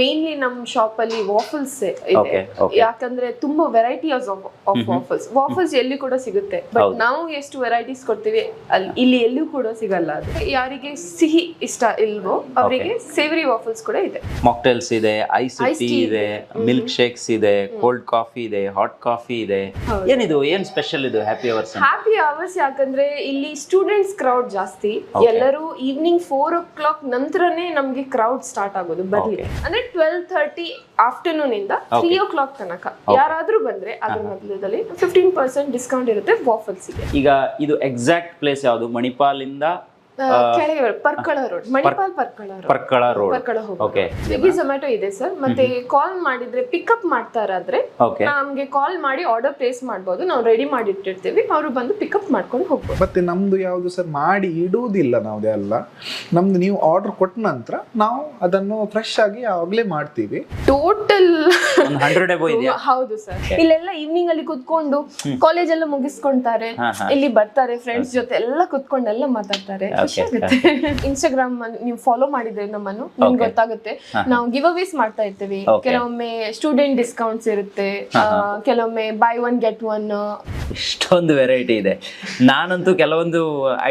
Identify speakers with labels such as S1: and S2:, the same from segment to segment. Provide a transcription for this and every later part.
S1: Mainly ನಮ್ shop ಅಲ್ಲಿ waffles ಇದೆ. ಯಾಕಂದ್ರೆ ತುಂಬಾ ವೆರೈಟಿ ಆಫ್ ವಾಫಲ್ಸ್ ವಾಫಲ್ಸ್ ಎಲ್ಲಿ ಕೂಡ ಸಿಗುತ್ತೆ. ಬಟ್ ನಾವು ಎಷ್ಟು ವೆರೈಟೀಸ್ ಕೊಡ್ತೀವಿ ಅಲ್ಲಿ ಇಲ್ಲಿ ಎಲ್ಲೂ ಕೂಡ ಸಿಗಲ್ಲ ಅದು. ಯಾರಿಗೆ ಸಿಹಿ ಇಷ್ಟ ಇಲ್ವೋ ಅವರಿಗೆ ಸೇವರಿ ವಾಫಲ್ಸ್ ಕೂಡ ಇದೆ.
S2: ಮಾಕ್ಟೇಲ್ಸ್ ಇದೆ ಐಸ್ ಟೀ ಇದೆ ಮಿಲ್ಕ್ ಶೇಕ್ಸ್ ಇದೆ ಕೋಲ್ಡ್ ಕಾಫಿ ಇದೆ ಹಾಟ್ ಕಾಫಿ ಇದೆ. ಏನಿದು ಏನ್ ಸ್ಪೆಷಲ್ ಇದು ಹ್ಯಾಪಿ ಅವರ್ಸ್
S1: ಹ್ಯಾಪಿ ಅವರ್ಸ್ ಯಾಕಂದ್ರೆ ಇಲ್ಲಿ ಸ್ಟೂಡೆಂಟ್ಸ್ ಕ್ರೌಡ್ ಜಾಸ್ತಿ. ಎಲ್ಲರೂ ಈವ್ನಿಂಗ್ ಫೋರ್ ಓ ಕ್ಲಾಕ್ ನಂತರನೇ ನಮ್ಗೆ ಕ್ರೌಡ್ ಸ್ಟಾರ್ಟ್ ಆಗೋದು ಬರ್ಲಿ ಅಂದ್ರೆ ಟ್ವೆಲ್ ಥರ್ಟಿ ಆಫ್ಟರ್ನೂನ್ ಇಂದ ತ್ರೀ ಓ ಕ್ಲಾಕ್ ತನಕ. ಯಾರಾದ್ರೂ ಬಂದ್ರೆ ಅದ್ರ ಮೊದಲದಲ್ಲಿ ಫಿಫ್ಟೀನ್ ಪರ್ಸೆಂಟ್ ಡಿಸ್ಕೌಂಟ್ ಇರುತ್ತೆ ವಾಫಲ್ಸ್ಗೆ
S2: ಈಗ ಇದು ಎಕ್ಸಾಕ್ಟ್ ಪ್ಲೇಸ್ ಯಾವುದು? ಮಣಿಪಾಲ್ ಇಂದ
S1: ಆ, ಕೆಳಗೆ Parkala road Manipal Parkala road.
S2: Parkala road.
S1: Parkala ಹೋಗಿ
S2: ಓಕೆ
S1: ಸ್ವಿಗ್ಗಿ ಝೊಮ್ಯಾಟೊ ಇದೆ ಸರ್. ಮತ್ತೆ ಕಾಲ್ ಮಾಡಿದ್ರೆ ಪಿಕಪ್ ಮಾಡ್ತಾರಾದ್ರೆ ನಮ್ಗೆ ಕಾಲ್ ಮಾಡಿ ಆರ್ಡರ್ ಪ್ಲೇಸ್ ಮಾಡ್ಬೋದು. ನಾವು ರೆಡಿ ಮಾಡಿ ಇಟ್ಟಿರ್ತೀವಿ ಅವರು ಬಂದು ಪಿಕಪ್ ಮಾಡ್ಕೊಂಡು ಹೋಗ್ಬೋದು.
S3: ಮತ್ತೆ ನಮ್ದು ಯಾವುದು ಸರ್ ಮಾಡಿ ಇಡುವುದಿಲ್ಲ ನಾವು ಎಲ್ಲ ನಮ್ದು ನೀವು ಆರ್ಡರ್ ಕೊಟ್ಟ ನಂತರ ನಾವು ಅದನ್ನು ಫ್ರೆಶ್ ಆಗಿ ಆಗ್ಲೇ ಮಾಡ್ತೀವಿ.
S1: ಟೋಟಲ್ ಹೌದು ಸರ್. ಇಲ್ಲೆಲ್ಲ ಈವ್ನಿಂಗ್ ಅಲ್ಲಿ ಕುತ್ಕೊಂಡು ಕಾಲೇಜ್ ಎಲ್ಲ ಮುಗಿಸ್ಕೊಂತಾರೆ. ಇಲ್ಲಿ ಬರ್ತಾರೆ ಫ್ರೆಂಡ್ಸ್ ಜೊತೆ ಎಲ್ಲ ಕುತ್ಕೊಂಡು ಎಲ್ಲ ಮಾತಾಡ್ತಾರೆ. ಖುಷಿ
S2: Okay,
S1: ಆಗುತ್ತೆ. ಇನ್ಸ್ಟಾಗ್ರಾಮ್ ನೀವು ಫಾಲೋ ಮಾಡಿದ್ರೆ ನಮ್ಮನ್ನು ನಿಮ್ಗೆ ಗೊತ್ತಾಗುತ್ತೆ. ನಾವು ಗಿವ್ ಅವೇಸ್ ಮಾಡ್ತಾ ಇರ್ತೀವಿ. ಕೆಲವೊಮ್ಮೆ ಸ್ಟೂಡೆಂಟ್ ಡಿಸ್ಕೌಂಟ್ಸ್ ಇರುತ್ತೆ. ಕೆಲವೊಮ್ಮೆ ಬೈ ಒನ್ ಗೆಟ್ ಒನ್
S2: ಇಷ್ಟೊಂದು ವೆರೈಟಿ ಇದೆ. ನಾನಂತೂ ಕೆಲವೊಂದು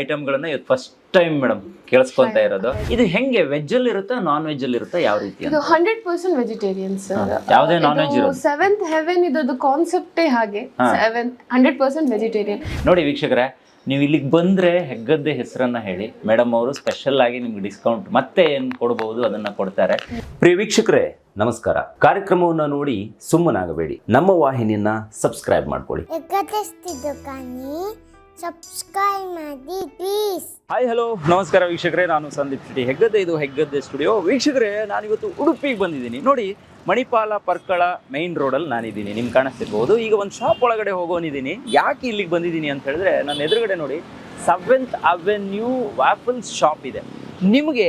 S2: ಐಟಮ್ಗಳನ್ನ ಇವತ್ತು ಫಸ್ಟ್ ಟೈಮ್ ಮೇಡಮ್ ಕೇಳಿಸ್ಕೊಂತ ಇರೋದು. ಇದು ಹೆಂಗೆ ವೆಜ್ ಅಲ್ಲಿ ಇರುತ್ತಾ ನಾನ್ ವೆಜ್ ಅಲ್ಲಿ ಇರುತ್ತಾ ಯಾವ ರೀತಿ
S1: ಇದು ಹಂಡ್ರೆಡ್ ಪರ್ಸೆಂಟ್ ವೆಜಿಟೇರಿಯನ್ ಸರ್
S2: ಯಾವುದೇ ನಾನ್ ವೆಜ್?
S1: ಸೆವೆಂತ್ ಹೆವೆನ್ ಇದೊಂದು ಕಾನ್ಸೆಪ್ಟೇ ಹಾಗೆ. ಸೆವೆಂತ್ ಹಂಡ್ರೆಡ್ ಪರ್ಸೆಂಟ್ ವೆಜಿಟೇರಿಯನ್
S2: ನೋಡಿ ವೀಕ್ಷಕರೇ ನೀವು ಇಲ್ಲಿಗೆ ಬಂದ್ರೆ ಹೆಗ್ಗದ್ದೆ ಹೆಸರನ್ನ ಹೇಳಿ. ಮೇಡಮ್ ಅವರು ಸ್ಪೆಷಲ್ ಆಗಿ ನಿಮ್ಗೆ ಡಿಸ್ಕೌಂಟ್ ಮತ್ತೆ ಏನು ಕೊಡಬಹುದು ಅದನ್ನ ಕೊಡ್ತಾರೆ.
S4: ಪ್ರಿಯ ವೀಕ್ಷಕರೇ ನಮಸ್ಕಾರ. ಕಾರ್ಯಕ್ರಮವನ್ನು ನೋಡಿ ಸುಮ್ಮನಾಗಬೇಡಿ. ನಮ್ಮ ವಾಹಿನಿಯನ್ನ ಸಬ್ಸ್ಕ್ರೈಬ್ ಮಾಡ್ಕೊಳ್ಳಿ.
S5: ಸಬ್ಸ್ಕ್ರೈಬ್ ಮಾಡಿ ಪ್ಲೀಸ್
S2: ಹಾಯ್ ಹಲೋ ನಮಸ್ಕಾರ ವೀಕ್ಷಕರೇ ನಾನು ಸಂದೀಪ್ ಶೆಟ್ಟಿ. ಹೆಗ್ಗದ್ದೆ ಇದು ಹೆಗ್ಗದ್ದೆ ಸ್ಟುಡಿಯೋ ವೀಕ್ಷಕರೇ ನಾನಿವತ್ತು ಉಡುಪಿಗೆ ಬಂದಿದ್ದೀನಿ. ನೋಡಿ ಮಣಿಪಾಲ ಪರ್ಕಳ ಮೈನ್ ರೋಡಲ್ಲಿ ನಾನಿದ್ದೀನಿ. ನಿಮ್ಗೆ ಕಾಣಿಸ್ತಿರ್ಬೋದು. ಈಗ ಒಂದು ಶಾಪ್ ಒಳಗಡೆ ಹೋಗೋನಿದ್ದೀನಿ. ಯಾಕೆ ಇಲ್ಲಿಗೆ ಬಂದಿದ್ದೀನಿ ಅಂತ ಹೇಳಿದ್ರೆ, ನನ್ನ ಎದುರುಗಡೆ ನೋಡಿ ಸೆವೆಂತ್ ಅವೆನ್ಯೂ ವ್ಯಾಪಲ್ಸ್ ಶಾಪ್ ಇದೆ. ನಿಮಗೆ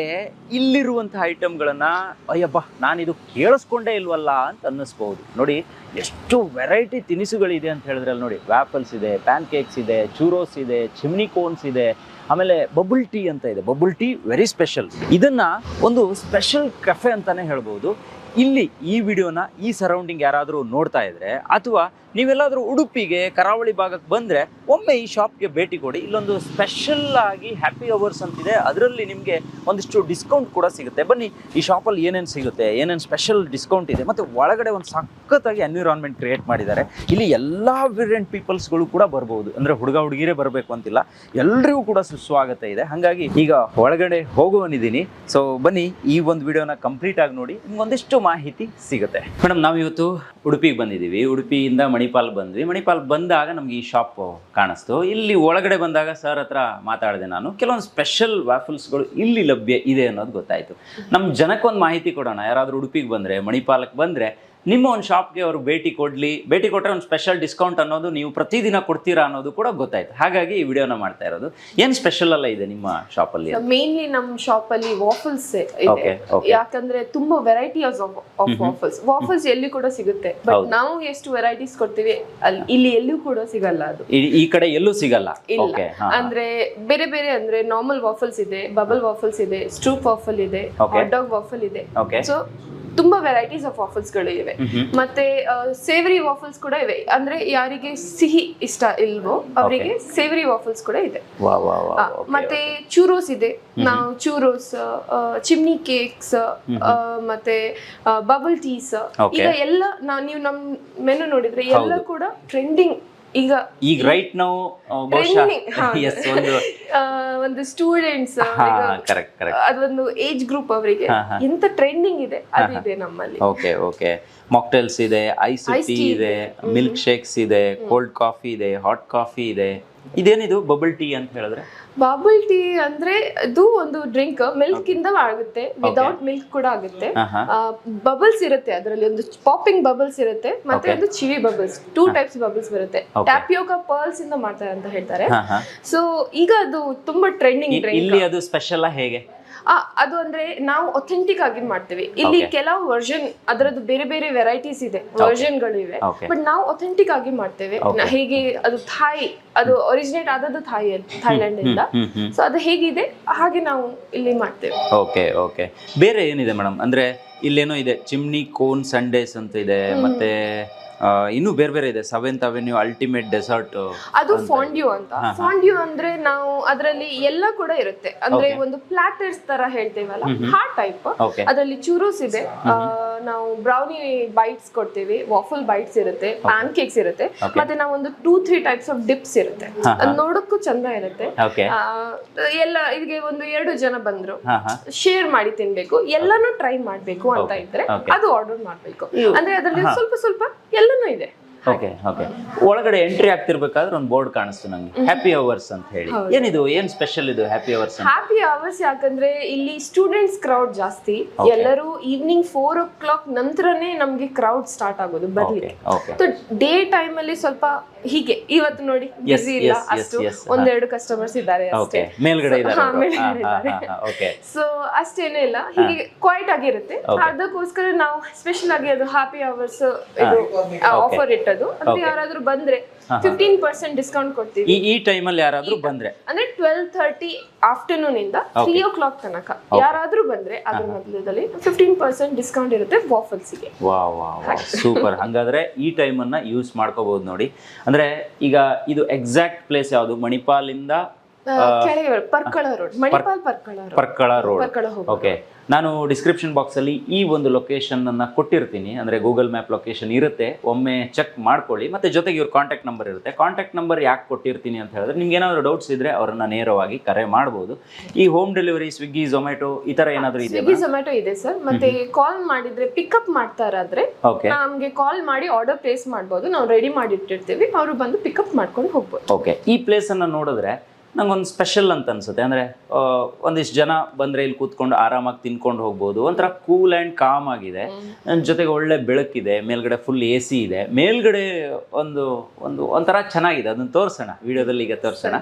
S2: ಇಲ್ಲಿರುವಂಥ ಐಟಮ್ಗಳನ್ನು ಅಯ್ಯಬ್ಬ, ನಾನಿದು ಕೇಳಿಸ್ಕೊಂಡೇ ಇಲ್ವಲ್ಲ ಅಂತ ಅನ್ನಿಸ್ಬೋದು. ನೋಡಿ, ಎಷ್ಟು ವೆರೈಟಿ ತಿನಿಸುಗಳಿದೆ ಅಂತ ಹೇಳಿದ್ರೆ ಅಲ್ಲಿ ನೋಡಿ. ವ್ಯಾಪಲ್ಸ್ ಇದೆ ಪ್ಯಾನ್ ಕೇಕ್ಸ್ ಇದೆ ಚೂರೋಸ್ ಇದೆ ಚಿಮ್ನಿ ಕೋನ್ಸ್ ಇದೆ, ಆಮೇಲೆ ಬಬುಲ್ ಟೀ ಅಂತ ಇದೆ. ಬಬುಲ್ ಟೀ ವೆರಿ ಸ್ಪೆಷಲ್ ಇದನ್ನು ಒಂದು ಸ್ಪೆಷಲ್ ಕೆಫೆ ಅಂತಲೇ ಹೇಳ್ಬೋದು. ಇಲ್ಲಿ ಈ ವಿಡಿಯೋನ ಈ ಸರೌಂಡಿಂಗ್ ಯಾರಾದರೂ ನೋಡ್ತಾ ಇದ್ರೆ ಅಥವಾ ನೀವೆಲ್ಲಾದರೂ ಉಡುಪಿಗೆ, ಕರಾವಳಿ ಭಾಗಕ್ಕೆ ಬಂದರೆ ಒಮ್ಮೆ ಈ ಶಾಪ್ಗೆ ಭೇಟಿ ಕೊಡಿ. ಇಲ್ಲೊಂದು ಸ್ಪೆಷಲ್ ಆಗಿ ಹ್ಯಾಪಿ ಅವರ್ಸ್ ಅಂತಿದೆ. ಅದರಲ್ಲಿ ನಿಮಗೆ ಒಂದಿಷ್ಟು ಡಿಸ್ಕೌಂಟ್ ಕೂಡ ಸಿಗುತ್ತೆ. ಬನ್ನಿ, ಈ ಶಾಪಲ್ಲಿ ಏನೇನು ಸಿಗುತ್ತೆ, ಏನೇನು ಸ್ಪೆಷಲ್ ಡಿಸ್ಕೌಂಟ್ ಇದೆ, ಮತ್ತು ಒಳಗಡೆ ಒಂದು ಸಖತ್ತಾಗಿ ಎನ್ವಿರಾನ್ಮೆಂಟ್ ಕ್ರಿಯೇಟ್ ಮಾಡಿದ್ದಾರೆ. ಇಲ್ಲಿ ಎಲ್ಲ ವೇರಿಯಂಟ್ ಪೀಪಲ್ಸ್ಗಳು ಕೂಡ ಬರ್ಬೋದು. ಅಂದರೆ ಹುಡುಗ, ಹುಡುಗಿರೇ ಬರಬೇಕು ಅಂತಿಲ್ಲ. ಎಲ್ಲರಿಗೂ ಕೂಡ ಸುಸ್ವಾಗತ ಇದೆ. ಹಾಗಾಗಿ ಈಗ ಒಳಗಡೆ ಹೋಗುವನಿದ್ದೀನಿ. ಸೊ ಬನ್ನಿ, ಈ ಒಂದು ವಿಡಿಯೋನ ಕಂಪ್ಲೀಟ್ ಆಗಿ ನೋಡಿ. ನಿಮ್ಗೊಂದಿಷ್ಟು ಮಾಹಿತಿ ಸಿಗುತ್ತೆ. ಮೇಡಮ್ ನಾವು ಇವತ್ತು ಉಡುಪಿಗೆ ಬಂದಿದ್ದೀವಿ. ಉಡುಪಿಯಿಂದ ಮಣಿಪಾಲ್ ಬಂದ್ವಿ. ಮಣಿಪಾಲ್ ಬಂದಾಗ ನಮ್ಗೆ ಈ ಶಾಪ್ ಕಾಣಿಸ್ತು. ಇಲ್ಲಿ ಒಳಗಡೆ ಬಂದಾಗ ಸರ್ ಹತ್ರ ಮಾತಾಡಿದೆ ನಾನು. ಕೆಲವೊಂದು ಸ್ಪೆಷಲ್ ವ್ಯಾಫಲ್ಸ್ಗಳು ಇಲ್ಲಿ ಲಭ್ಯ ಇದೆ ಅನ್ನೋದು ಗೊತ್ತಾಯಿತು. ನಮ್ಮ ಜನಕ್ಕೊಂದು ಮಾಹಿತಿ ಕೊಡೋಣ. ಯಾರಾದರೂ ಉಡುಪಿಗೆ ಬಂದರೆ ಮಣಿಪಾಲಕ್ಕೆ ಬಂದರೆ ನಿಮ್ಮ ಒಂದು ಶಾಪ್ಗೆ ಅವರು ಭೇಟಿ ಕೊಡಲಿ ಭೇಟಿ ಕೊಟ್ಟರೆ ಒಂದು ಸ್ಪೆಷಲ್ ಡಿಸ್ಕೌಂಟ್ ಅನ್ನೋದು ನೀವು ಪ್ರತಿದಿನ ಕೊಡ್ತೀರಾ ಅನ್ನೋದು ಕೂಡ ಗೊತ್ತಾಯ್ತು. ಹಾಗಾಗಿ ಈ ವಿಡಿಯೋನ ಮಾಡ್ತಾ ಇರೋದು. ಏನು ಸ್ಪೆಷಲ್ ಅಲ್ಲ ಇದೆ ನಿಮ್ಮ ಶಾಪಲ್ಲಿ
S1: ಮೇನ್ಲಿ ನಮ್ಮ ಶಾಪಲ್ಲಿ ಅಲ್ಲಿ ವಾಫಲ್ಸ್ ಇದೆ. ಯಾಕಂದ್ರೆ ತುಂಬಾ ವೆರೈಟಿ ಆಫ್ ವಾಫಲ್ಸ್ ವಾಫಲ್ಸ್ ಎಲ್ಲಿ ಕೂಡ ಸಿಗುತ್ತೆ. ಬಟ್ ನಾವು ಎಷ್ಟು ವೆರೈಟೀಸ್ ಕೊಡ್ತೀವಿ ಅಲ್ಲಿ ಇಲ್ಲಿ ಎಲ್ಲೂ ಕೂಡ ಸಿಗಲ್ಲ ಅದು.
S2: ಈ- ಕಡೆ ಎಲ್ಲೂ ಸಿಗಲ್ಲ?
S1: ಅಂದ್ರೆ ಬೇರೆ ಬೇರೆ ಅಂದ್ರೆ ನಾರ್ಮಲ್ ವಾಫಲ್ಸ್ ಇದೆ ಬಬಲ್ ವಾಫಲ್ಸ್ ಇದೆ ಸ್ಟ್ರೂಪ್ ವಾಫಲ್ ಇದೆ ಡಾಗ್ ವಾಫಲ್ ಇದೆ. ಸೊ ತುಂಬಾ ವೆರೈಟೀಸ್ ಆಫ್ ವಾಫಲ್ಸ್ಗಳು ಇವೆ. ಮತ್ತೆ ಸೇವರಿ ವಾಫಲ್ಸ್ ಕೂಡ ಇವೆ. ಅಂದ್ರೆ ಯಾರಿಗೆ ಸಿಹಿ ಇಷ್ಟ ಇಲ್ವೋ ಅವರಿಗೆ ಸೇವರಿ ವಾಫಲ್ಸ್ ಕೂಡ ಇದೆ. ಮತ್ತೆ ಚೂರೋಸ್ ಇದೆ. ನಾವು ಚೂರೋಸ್ ಚಿಮ್ನಿ ಕೇಕ್ಸ್ ಮತ್ತೆ ಬಬಲ್ ಟೀಸ್. ಈಗ ಎಲ್ಲ ನಾವು ನೀವು ನಮ್ ಮೆನು ನೋಡಿದ್ರೆ ಎಲ್ಲ ಕೂಡ ಟ್ರೆಂಡಿಂಗ್ ಈಗ
S2: ಈಗ ರೈಟ್ ನಾವು ಬಹುಶಃ
S1: Trending,
S2: ಎಸ್ ಒಂದು
S1: ಒಂದು ಸ್ಟೂಡೆಂಟ್ಸ್
S2: ಕರೆಕ್ಟ್ ಕರೆಕ್ಟ್
S1: ಅದೊಂದು ಏಜ್ ಗ್ರೂಪ್ ಅವರಿಗೆ. ಎಂತ ಟ್ರೆಂಡಿಂಗ್ ಇದೆ ಅದು ಇದೆ ನಮ್ಮಲ್ಲಿ.
S2: Okay okay. ಮಾಕ್ಟೇಲ್ಸ್ ಇದೆ ಐಸ್ ಟೀ ಇದೆ. ಮಿಲ್ಕ್ ಶೇಕ್ಸ್ ಇದೆ ಕೋಲ್ಡ್ ಕಾಫಿ ಇದೆ ಹಾಟ್ ಕಾಫಿ ಇದೆ. ಇದೇನಿದು ಬಬಲ್ ಟೀ ಅಂತ ಹೇಳಿದ್ರೆ?
S1: ಬಾಬಲ್ ಟೀ ಅಂದ್ರೆ ಇದು ಒಂದು ಡ್ರಿಂಕ್ ಮಿಲ್ಕ್ ಇಂದ ಆಗುತ್ತೆ. ವಿದೌಟ್ ಮಿಲ್ಕ್ ಕೂಡ ಆಗುತ್ತೆ. ಬಬಲ್ಸ್ ಇರುತ್ತೆ ಅದರಲ್ಲಿ ಒಂದು ಪಾಪಿಂಗ್ ಬಬಲ್ಸ್ ಇರುತ್ತೆ ಮತ್ತೆ. ಒಂದು chewy bubbles two types bubbles ಬರುತ್ತೆ. ಟ್ಯಾಪಿಯೋಕ ಪರ್ಲ್ಸ್ ಇಂದ ಮಾಡ್ತಾರೆ ಅಂತ ಹೇಳ್ತಾರೆ. ಸೊ ಈಗ ಅದು ತುಂಬಾ ಟ್ರೆಂಡಿಂಗ್
S2: ಇಲ್ಲಿ ಅದು ಸ್ಪೆಷಲ್ ಹೇಗೆ?
S1: ಅದು ಅಂದ್ರೆ ನಾವು ಅಥೆಂಟಿಕ್ ಆಗಿ ಮಾಡ್ತೇವೆ. ಇಲ್ಲಿ ಕೆಲವು ವರ್ಷನ್ ಅದರದ್ದು ಬೇರೆ ಬೇರೆ ವೆರೈಟೀಸ್ ಇದೆ. ವರ್ಷನ್ಗಳು ಇವೆ. ಬಟ್ ನಾವು ಅಥೆಂಟಿಕ್ ಆಗಿ ಮಾಡ್ತೇವೆ. ಹೇಗೆ ಅದು ಥಾಯ್ ಅದು ಒರಿಜಿನೇಟ್ ಆದದ್ದು ಥಾಯ್ ಥೈಲ್ಯಾಂಡ್ ಇಂದ. ಸೊ ಅದು ಹೇಗಿದೆ? ಹಾಗೆ ನಾವು ಇಲ್ಲಿ ಮಾಡ್ತೇವೆ.
S2: ಓಕೆ ಓಕೆ ಬೇರೆ ಏನಿದೆ ಮೇಡಮ್ ಅಂದ್ರೆ ಇಲ್ಲೇನೋ ಇದೆ ಚಿಮ್ನಿ ಕೋನ್ ಸಂಡೇಸ್ ಅಂತ ಇದೆ ಮತ್ತೆ ಇನ್ನೂ ಬೇರೆ ಬೇರೆ ಇದೆ. ಸೆವೆಂತ್ ಅವೆನ್ಯೂ ಅಲ್ಟಿಮೇಟ್ ಡೆಸರ್ಟ್
S1: ಅದು ಫಾಂಡ್ಯೂ ಅಂತ. ಫಾಂಡ್ಯೂ ಅಂದ್ರೆ ನಾವು ಅದರಲ್ಲಿ ಎಲ್ಲ ಕೂಡ ಇರುತ್ತೆ. ಅಂದ್ರೆ ಒಂದು ಪ್ಲಾಟರ್ಸ್ ತರ ಹೇಳ್ತೇವಲ್ಲ? ಹಾ ಟೈಪ್ ಅದರಲ್ಲಿ ಚೂರೂಸ್ ಇದೆ. ನಾವು ಬ್ರೌನಿ ಬೈಟ್ಸ್ ಕೊಡ್ತೀವಿ. ವಾಫಲ್ ಬೈಟ್ಸ್ ಇರುತ್ತೆ. ಪ್ಯಾನ್ ಕೇಕ್ಸ್ ಇರುತ್ತೆ. ಮತ್ತೆ ನಾವು ಒಂದು two three types of dips ಇರುತ್ತೆ. ಅದು ನೋಡಕ್ಕೂ ಚಂದ ಇರುತ್ತೆ. ಎಲ್ಲ ಇದಕ್ಕೆ ಒಂದು ಎರಡು ಜನ ಬಂದ್ರು. ಶೇರ್ ಮಾಡಿ ತಿನ್ಬೇಕು. ಎಲ್ಲಾನು ಟ್ರೈ ಮಾಡ್ಬೇಕು ಅಂತ ಇದ್ರೆ ಅದು ಆರ್ಡರ್ ಮಾಡ್ಬೇಕು. ಅಂದ್ರೆ ಅದರಲ್ಲಿ ಸ್ವಲ್ಪ ಸ್ವಲ್ಪ ಎಲ್ಲಾನು ಇದೆ
S2: ಓಕೆ ಓಕೆ ಒಳಗಡೆ ಎಂಟ್ರಿ ಆಗ್ತಿರ್ಬೇಕಾದ್ರೆ ಒಂದು ಬೋರ್ಡ್ ಕಾಣಿಸ್ತು ನಂಗೆ. ಹ್ಯಾಪಿ ಅವರ್ಸ್ ಅಂತ ಹೇಳಿ. ಏನಿದು ಏನ್ ಸ್ಪೆಷಲ್ ಇದು ಹ್ಯಾಪಿ ಅವರ್ಸ್
S1: ಹ್ಯಾಪಿ ಅವರ್ಸ್ ಯಾಕಂದ್ರೆ ಇಲ್ಲಿ ಸ್ಟೂಡೆಂಟ್ಸ್ ಕ್ರೌಡ್ ಜಾಸ್ತಿ. ಎಲ್ಲರೂ ಈವ್ನಿಂಗ್ ಫೋರ್ ಓ ಕ್ಲಾಕ್ ನಂತರನೇ ನಮ್ಗೆ ಕ್ರೌಡ್ ಸ್ಟಾರ್ಟ್ ಆಗೋದು ಬರ್ಲಿಕ್ಕೆ. ಸೊ ಡೇ ಟೈಮ್ ಅಲ್ಲಿ ಸ್ವಲ್ಪ ಹೀಗೆ ಇವತ್ತು ನೋಡಿ
S2: ಬಿಜಿ
S1: ಬಿಸಿ ಇಲ್ಲ ಅಷ್ಟು. ಒಂದೆರಡು ಕಸ್ಟಮರ್ಸ್ ಇದ್ದಾರೆ ಅಷ್ಟೇ.
S2: ಮೇಲ್ಗಡೆ
S1: ಸೊ ಅಷ್ಟೇನೇ ಇಲ್ಲ. ಹೀಗೆ ಕ್ವೈಟ್ ಆಗಿರುತ್ತೆ. ಅದಕ್ಕೋಸ್ಕರ ನಾವು ಸ್ಪೆಷಲ್ ಆಗಿ ಅದು ಹ್ಯಾಪಿ ಅವರ್ಸ್ ಇದು ಆಫರ್ ಇಟ್ಟದು ಅಂದ್ರೆ. ಯಾರಾದ್ರೂ ಬಂದ್ರೆ ಫಿಫ್ಟೀನ್ ಪರ್ಸೆಂಟ್ ಡಿಸ್ಕೌಂಟ್ ಕೊಡ್ತೀವಿ.
S2: ಈ ಈ ಟೈಮಲ್ಲಿ ಯಾರಾದ್ರೂ ಬಂದ್ರೆ?
S1: ಅಂದ್ರೆ ಟ್ವೆಲ್ ತರ್ಟಿ ಆಫ್ಟರ್ನೂನ್ ಇಂದ ತ್ರೀ ಓ ಕ್ಲಾಕ್ ತನಕ ಯಾರಾದ್ರೂ ಬಂದ್ರೆ ಅದ್ರ ಮೊದಲದಲ್ಲಿ ಫಿಫ್ಟೀನ್ ಪರ್ಸೆಂಟ್ ಡಿಸ್ಕೌಂಟ್ ಇರುತ್ತೆ ವಾಫಲ್ಸ್ಗೆ
S2: ವಾ ವಾ ಸೂಪರ್ ಹಂಗಾದ್ರೆ ಈ ಟೈಮನ್ನ ಯೂಸ್ ಮಾಡ್ಕೋಬಹುದು ನೋಡಿ. ಅಂದ್ರೆ ಈಗ ಇದು ಎಕ್ಸಾಕ್ಟ್ ಪ್ಲೇಸ್ ಯಾವುದು? ಮಣಿಪಾಲಿಂದ
S1: ಪರ್ಕಳ ರೋಡ್
S2: ಓಕೆ. ನಾನು ಡಿಸ್ಕ್ರಿಪ್ಷನ್ ಬಾಕ್ಸ್ ಅಲ್ಲಿ ಈ ಒಂದು ಲೊಕೇಶನ್ ಅನ್ನ ಕೊಟ್ಟಿರ್ತೀನಿ. ಅಂದ್ರೆ ಗೂಗಲ್ ಮ್ಯಾಪ್ ಲೊಕೇಶನ್ ಇರುತ್ತೆ. ಒಮ್ಮೆ ಚೆಕ್ ಮಾಡ್ಕೊಳ್ಳಿ. ಮತ್ತೆ ಜೊತೆಗೆ ಇವ್ರ ಕಾಂಟ್ಯಾಕ್ಟ್ ನಂಬರ್ ಇರುತ್ತೆ. ಕಾಂಟ್ಯಾಕ್ಟ್ ನಂಬರ್ ಯಾಕೆ ಕೊಟ್ಟಿರ್ತೀನಿ ಅಂತ ಹೇಳಿದ್ರೆ ನಿಮ್ಗೆ ಏನಾದ್ರು ಡೌಟ್ಸ್ ಇದ್ರೆ ಅವರನ್ನ ನೇರವಾಗಿ ಕರೆ ಮಾಡಬಹುದು ಈ ಹೋಮ್ ಡೆಲಿವರಿ ಸ್ವಿಗ್ಗಿ ಝೊಮ್ಯಾಟೊ ಈ ತರ ಏನಾದ್ರು ಇದೆ
S1: ಸ್ವಿಗ್ಗಿ ಝೊಮ್ಯಾಟೊ ಇದೆ ಸರ್ ಮತ್ತೆ ಕಾಲ್ ಮಾಡಿದ್ರೆ ಪಿಕಪ್ ಮಾಡ್ತಾರಾದ್ರೆ ನಮ್ಗೆ ಕಾಲ್ ಮಾಡಿ ಆರ್ಡರ್ ಪ್ಲೇಸ್ ಮಾಡಬಹುದು ನಾವು ರೆಡಿ ಮಾಡಿ ಇಟ್ಟಿರ್ತೀವಿ ಅವರು ಬಂದು ಪಿಕಪ್ ಮಾಡ್ಕೊಂಡು ಹೋಗ್ಬೋದು.
S2: ಓಕೆ ಈ ಪ್ಲೇಸ್ ಅನ್ನ ನೋಡಿದ್ರೆ ನಂಗೊಂದು ಸ್ಪೆಷಲ್ ಅಂತ ಅನ್ಸುತ್ತೆ. ಅಂದ್ರೆ ಒಂದಿಷ್ಟು ಜನ ಬಂದ್ರೆ ಇಲ್ಲಿ ಕೂತ್ಕೊಂಡು ಆರಾಮಾಗಿ ತಿನ್ಕೊಂಡು ಹೋಗ್ಬೋದು. ಒಂಥರ ಕೂಲ್ ಆ್ಯಂಡ್ ಕಾಮ್ ಆಗಿದೆ. ನನ್ನ ಜೊತೆಗೆ ಒಳ್ಳೆ ಬೆಳಕಿದೆ ಮೇಲ್ಗಡೆ ಫುಲ್ ಎ ಸಿ ಇದೆ. ಮೇಲ್ಗಡೆ ಒಂದು ಒಂದು ಒಂಥರ ಚೆನ್ನಾಗಿದೆ. ಅದನ್ನ ತೋರಿಸೋಣ. ವಿಡಿಯೋದಲ್ಲಿ ಈಗ ತೋರಿಸೋಣ.